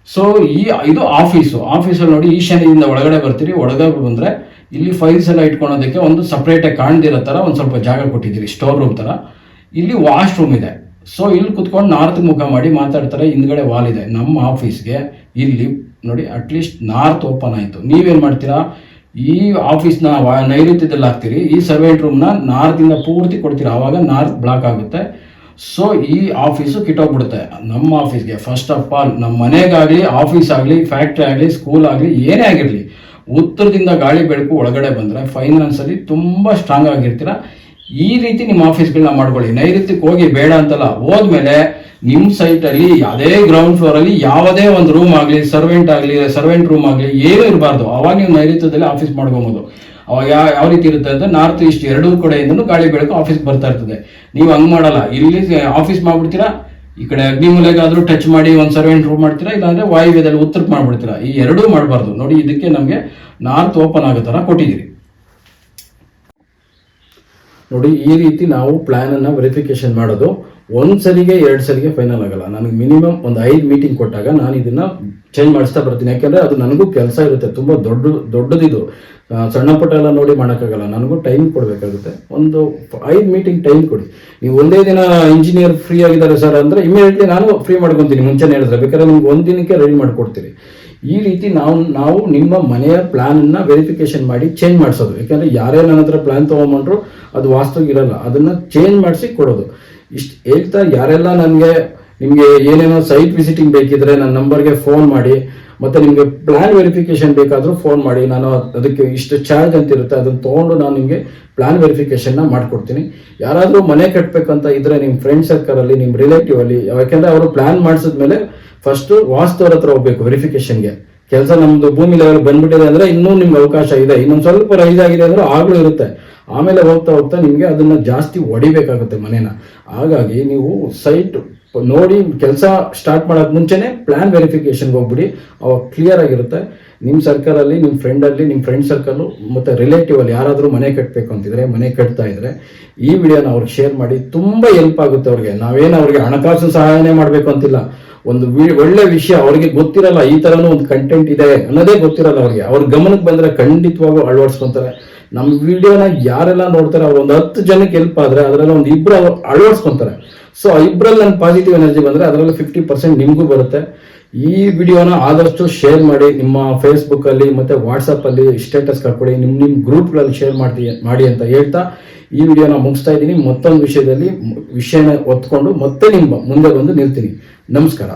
ಸೊ ಈ ಇದು ಆಫೀಸು, ಆಫೀಸಲ್ಲಿ ನೋಡಿ ಈಶಾನ್ಯದಿಂದ ಒಳಗಡೆ ಬರ್ತೀರಿ ಒಳಗಡೆ ಬಂದರೆ ಇಲ್ಲಿ ಫೈಲ್ಸ್ ಎಲ್ಲ ಇಟ್ಕೊಳೋದಕ್ಕೆ ಒಂದು ಸಪ್ರೇಟಾಗಿ ಕಾಣ್ದಿರೋ ಥರ ಒಂದು ಸ್ವಲ್ಪ ಜಾಗ ಕೊಟ್ಟಿದ್ದೀರಿ ಸ್ಟೋರ್ ರೂಮ್ ಥರ ಇಲ್ಲಿ ವಾಶ್ರೂಮ್ ಇದೆ. ಸೊ ಇಲ್ಲಿ ಕುತ್ಕೊಂಡು ನಾರ್ತ್ ಮುಖ ಮಾಡಿ ಮಾತಾಡ್ತಾರೆ, ಹಿಂದ್ಗಡೆ ವಾಲ್ ಇದೆ. ನಮ್ಮ ಆಫೀಸ್ಗೆ ಇಲ್ಲಿ ನೋಡಿ ಅಟ್ಲೀಸ್ಟ್ ನಾರ್ತ್ ಓಪನ್ ಆಯಿತು. ನೀವೇನು ಮಾಡ್ತೀರಾ? ಈ ಆಫೀಸ್ನ ನೈಋತ್ಯದಲ್ಲಿ ಹಾಕ್ತೀರಿ, ಈ ಸರ್ವೆಂಟ್ ರೂಮ್ನ ನಾರ್ತಿಂದ ಪೂರ್ತಿ ಕೊಡ್ತೀರಾ? ಆವಾಗ ನಾರ್ತ್ ಬ್ಲಾಕ್ ಆಗುತ್ತೆ. ಸೊ ಈ ಆಫೀಸು ಕಿಟ್ಟೋಗ್ಬಿಡುತ್ತೆ ನಮ್ಮ ಆಫೀಸ್ಗೆ ಫಸ್ಟ್ ಆಫ್ ಆಲ್ ನಮ್ಮ ಮನೆಗಾಗಲಿ ಆಫೀಸ್ ಆಗಲಿ ಫ್ಯಾಕ್ಟ್ರಿ ಆಗಲಿ ಸ್ಕೂಲ್ ಆಗಲಿ, ಏನೇ ಆಗಿರಲಿ, ಉತ್ತರದಿಂದ ಗಾಳಿ ಬೆಳಕು ಒಳಗಡೆ ಬಂದರೆ ಫೈನಾನ್ಸಲ್ಲಿ ತುಂಬ ಸ್ಟ್ರಾಂಗ್ ಆಗಿರ್ತೀರ? ಈ ರೀತಿ ನಿಮ್ಮ ಆಫೀಸ್ಗಳನ್ನ ಮಾಡ್ಕೊಳ್ಳಿ. ನೈಋತ್ಯಕ್ಕೆ ಹೋಗಿ ಬೇಡ ಅಂತಲ್ಲ, ಹೋದ್ಮೇಲೆ ನಿಮ್ಮ ಸೈಟಲ್ಲಿ ಯಾವುದೇ ಗ್ರೌಂಡ್ ಫ್ಲೋರಲ್ಲಿ ಯಾವುದೇ ಒಂದು ರೂಮ್ ಆಗಲಿ ಸರ್ವೆಂಟ್ ಆಗಲಿ ಸರ್ವೆಂಟ್ ರೂಮ್ ಆಗಲಿ ಏನೂ ಇರಬಾರ್ದು. ಅವಾಗ ನೀವು ನೈಋತ್ಯದಲ್ಲಿ ಆಫೀಸ್ ಮಾಡ್ಕೊಬೋದು. ಅವಾಗ ಯಾವ ಯಾವ ರೀತಿ ಇರುತ್ತೆ ಅಂತ ನಾರ್ತ್ ಈಸ್ಟ್ ಎರಡೂ ಕಡೆಯಿಂದನೂ ಗಾಳಿ ಬೆಳಕು ಆಫೀಸ್ ಬರ್ತಾ ಇರ್ತದೆ. ನೀವು ಹಂಗೆ ಮಾಡಲ್ಲ. ಇಲ್ಲಿ ಆಫೀಸ್ ಮಾಡ್ಬಿಡ್ತೀರಾ? ಈ ಕಡೆ ಅಗ್ನಿ ಮೂಲೆಗಾದ್ರೂ ಟಚ್ ಮಾಡಿ ಒಂದು ಸರ್ವೆಂಟ್ ರೂಮ್ ಮಾಡ್ತೀರಾ? ಇಲ್ಲಾಂದ್ರೆ ವಾಯುವ್ಯದಲ್ಲಿ ಉತ್ತರಕ್ಕೆ ಮಾಡ್ಬಿಡ್ತೀರಾ? ಈ ಎರಡೂ ಮಾಡಬಾರ್ದು. ನೋಡಿ, ಇದಕ್ಕೆ ನಮಗೆ ನಾರ್ತ್ ಓಪನ್ ಆಗೋ ಥರ ಕೊಟ್ಟಿದ್ದೀರಿ. ನೋಡಿ, ಈ ರೀತಿ ನಾವು ಪ್ಲ್ಯಾನನ್ನು ವೆರಿಫಿಕೇಶನ್ ಮಾಡೋದು. ಒಂದು ಸರಿಗೆ ಎರಡು ಸರಿಗೆ ಫೈನಲ್ ಆಗಲ್ಲ. ನನಗೆ ಮಿನಿಮಮ್ ಒಂದು ಐದು ಮೀಟಿಂಗ್ ಕೊಟ್ಟಾಗ ನಾನು ಇದನ್ನು ಚೇಂಜ್ ಮಾಡಿಸ್ತಾ ಬರ್ತೀನಿ. ಯಾಕೆಂದರೆ ಅದು ನನಗೂ ಕೆಲಸ ಇರುತ್ತೆ. ತುಂಬ ದೊಡ್ಡ, ದೊಡ್ಡದಿದು. ಸಣ್ಣ ಪುಟ್ಟ ಎಲ್ಲ ನೋಡಿ ಮಾಡೋಕ್ಕಾಗಲ್ಲ. ನನಗೂ ಟೈಮ್ ಕೊಡಬೇಕಾಗುತ್ತೆ. ಒಂದು ಐದು ಮೀಟಿಂಗ್ ಟೈಮ್ ಕೊಡಿ. ನೀವು ಒಂದೇ ದಿನ ಇಂಜಿನಿಯರ್ ಫ್ರೀ ಆಗಿದ್ದಾರೆ ಸರ್ ಅಂದರೆ ಇಮಿಡಿಯೇಟ್ಲಿ ನಾನು ಫ್ರೀ ಮಾಡ್ಕೊತೀನಿ. ಮುಂಚೆನೇ ಹೇಳಿದ್ರೆ. ಬೇಕಾದ್ರೆ ನಿಮ್ಗೆ ಒಂದು ದಿನಕ್ಕೆ ರೆಡಿ ಮಾಡಿಕೊಡ್ತೀರಿ. ಈ ರೀತಿ ನಾವು ನಾವು ನಿಮ್ಮ ಮನೆಯ ಪ್ಲಾನನ್ನು ವೆರಿಫಿಕೇಶನ್ ಮಾಡಿ ಚೇಂಜ್ ಮಾಡಿಸೋದು. ಯಾಕಂದ್ರೆ ಯಾರೇ ನನ್ನ ಹತ್ರ ಪ್ಲಾನ್ ತೊಗೊಂಬಂದ್ರು ಅದು ವಾಸ್ತವಿಕ ಇರಲ್ಲ. ಅದನ್ನು ಚೇಂಜ್ ಮಾಡಿಸಿ ಕೊಡೋದು. ಇಷ್ಟು ಹೇಳ್ತಾ ಯಾರೆಲ್ಲ ನನಗೆ, ನಿಮಗೆ ಏನೇನೋ ಸೈಟ್ ವಿಸಿಟಿಂಗ್ ಬೇಕಿದ್ರೆ ನನ್ನ ನಂಬರ್ಗೆ ಫೋನ್ ಮಾಡಿ, ಮತ್ತೆ ನಿಮಗೆ ಪ್ಲಾನ್ ವೆರಿಫಿಕೇಶನ್ ಬೇಕಾದರೂ ಫೋನ್ ಮಾಡಿ. ನಾನು ಅದಕ್ಕೆ ಇಷ್ಟು ಚಾರ್ಜ್ ಅಂತ ಇರುತ್ತೆ, ಅದನ್ನು ತೊಗೊಂಡು ನಾನು ನಿಮಗೆ ಪ್ಲಾನ್ ವೆರಿಫಿಕೇಷನ್ನ ಮಾಡಿಕೊಡ್ತೀನಿ. ಯಾರಾದರೂ ಮನೆ ಕಟ್ಟಬೇಕಂತ ಇದ್ದರೆ ನಿಮ್ಮ ಫ್ರೆಂಡ್ ಸರ್ಕಲಲ್ಲಿ ನಿಮ್ಮ ರಿಲೇಟಿವ್ ಅಲ್ಲಿ, ಯಾಕೆಂದರೆ ಅವರು ಪ್ಲಾನ್ ಮಾಡಿಸಿದ್ಮೇಲೆ ಫಸ್ಟು ವಾಸ್ತವ್ರ ಹತ್ರ ಹೋಗ್ಬೇಕು ವೆರಿಫಿಕೇಶನ್ಗೆ ಕೆಲಸ ನಮ್ದು ಭೂಮಿ ಲೆವೆಲ್ ಬಂದ್ಬಿಟ್ಟಿದೆ ಅಂದ್ರೆ ಇನ್ನೂ ನಿಮ್ಗೆ ಅವಕಾಶ ಇದೆ. ಇನ್ನೊಂದು ಸ್ವಲ್ಪ ರೈಸ್ ಆಗಿದೆ ಅಂದ್ರೆ ಆಗ್ಲೂ ಇರುತ್ತೆ. ಆಮೇಲೆ ಹೋಗ್ತಾ ಹೋಗ್ತಾ ನಿಮಗೆ ಅದನ್ನ ಜಾಸ್ತಿ ಹೊಡಿಬೇಕಾಗುತ್ತೆ ಮನೇನ. ಹಾಗಾಗಿ ನೀವು ಸೈಟ್ ನೋಡಿ, ಕೆಲಸ ಸ್ಟಾರ್ಟ್ ಮಾಡೋ ಮುಂಚೆನೇ ಪ್ಲಾನ್ ವೆರಿಫಿಕೇಶನ್ಗೆ ಹೋಗ್ಬಿಡಿ. ಅವಾಗ ಕ್ಲಿಯರ್ ಆಗಿರುತ್ತೆ. ನಿಮ್ಮ ಸರ್ಕಲಲ್ಲಿ ನಿಮ್ಮ ಫ್ರೆಂಡಲ್ಲಿ ನಿಮ್ಮ ಫ್ರೆಂಡ್ ಸರ್ಕಲ್ಲು ಮತ್ತು ರಿಲೇಟಿವ್ ಅಲ್ಲಿ ಯಾರಾದರೂ ಮನೆ ಕಟ್ಟಬೇಕು ಅಂತಿದ್ರೆ, ಮನೆ ಕಟ್ತಾ ಇದ್ರೆ, ಈ ವಿಡಿಯೋನ ಅವ್ರಿಗೆ ಶೇರ್ ಮಾಡಿ, ತುಂಬ ಹೆಲ್ಪ್ ಆಗುತ್ತೆ ಅವ್ರಿಗೆ. ನಾವೇನು ಅವ್ರಿಗೆ ಹಣಕಾಸು ಸಹಾಯನೇ ಮಾಡಬೇಕು ಅಂತಿಲ್ಲ. ಒಂದು ಒಳ್ಳೆ ವಿಷಯ ಅವ್ರಿಗೆ ಗೊತ್ತಿರಲ್ಲ, ಈ ಥರನೂ ಒಂದು ಕಂಟೆಂಟ್ ಇದೆ ಅನ್ನೋದೇ ಗೊತ್ತಿರಲ್ಲ ಅವ್ರಿಗೆ. ಅವ್ರ ಗಮನಕ್ಕೆ ಬಂದರೆ ಖಂಡಿತವಾಗೂ ಅಳವಡಿಸ್ಕೊಂತಾರೆ. ನಮ್ಮ ವಿಡಿಯೋನ ಯಾರೆಲ್ಲ ನೋಡ್ತಾರೆ ಅವ್ರು ಒಂದು ಹತ್ತು ಜನಕ್ಕೆ ಹೆಲ್ಪ್ ಆದರೆ ಅದರಲ್ಲಿ ಒಂದು ಇಬ್ಬರು ಅಳವಡಿಸ್ಕೊಂತಾರೆ. ಸೊ ಇಬ್ಬರಲ್ಲಿ ನನ್ನ ಪಾಸಿಟಿವ್ ಎನರ್ಜಿ ಬಂದರೆ ಅದರಲ್ಲಿ ಫಿಫ್ಟಿ ಪರ್ಸೆಂಟ್ ನಿಮಗೂ ಬರುತ್ತೆ. ಈ ವಿಡಿಯೋನ ಆದಷ್ಟು ಶೇರ್ ಮಾಡಿ, ನಿಮ್ಮ ಫೇಸ್ಬುಕ್ಕಲ್ಲಿ ಮತ್ತು ವಾಟ್ಸಪ್ಪಲ್ಲಿ ಸ್ಟೇಟಸ್ ಕಳ್ಕೊಳ್ಳಿ ನಿಮ್ಮ ನಿಮ್ಮ ಗ್ರೂಪ್ಗಳಲ್ಲಿ ಶೇರ್ ಮಾಡಿ ಮಾಡಿ ಅಂತ ಹೇಳ್ತಾ ಈ ವಿಡಿಯೋನ ಮುಗಿಸ್ತಾ ಇದ್ದೀನಿ. ಮತ್ತೊಂದು ವಿಷಯದಲ್ಲಿ ವಿಷಯನ ಒತ್ಕೊಂಡು ಮತ್ತೆ ನಿಮ್ಮ ಮುಂದೆ ಬಂದು ನಿಲ್ತೀನಿ. ನಮಸ್ಕಾರ.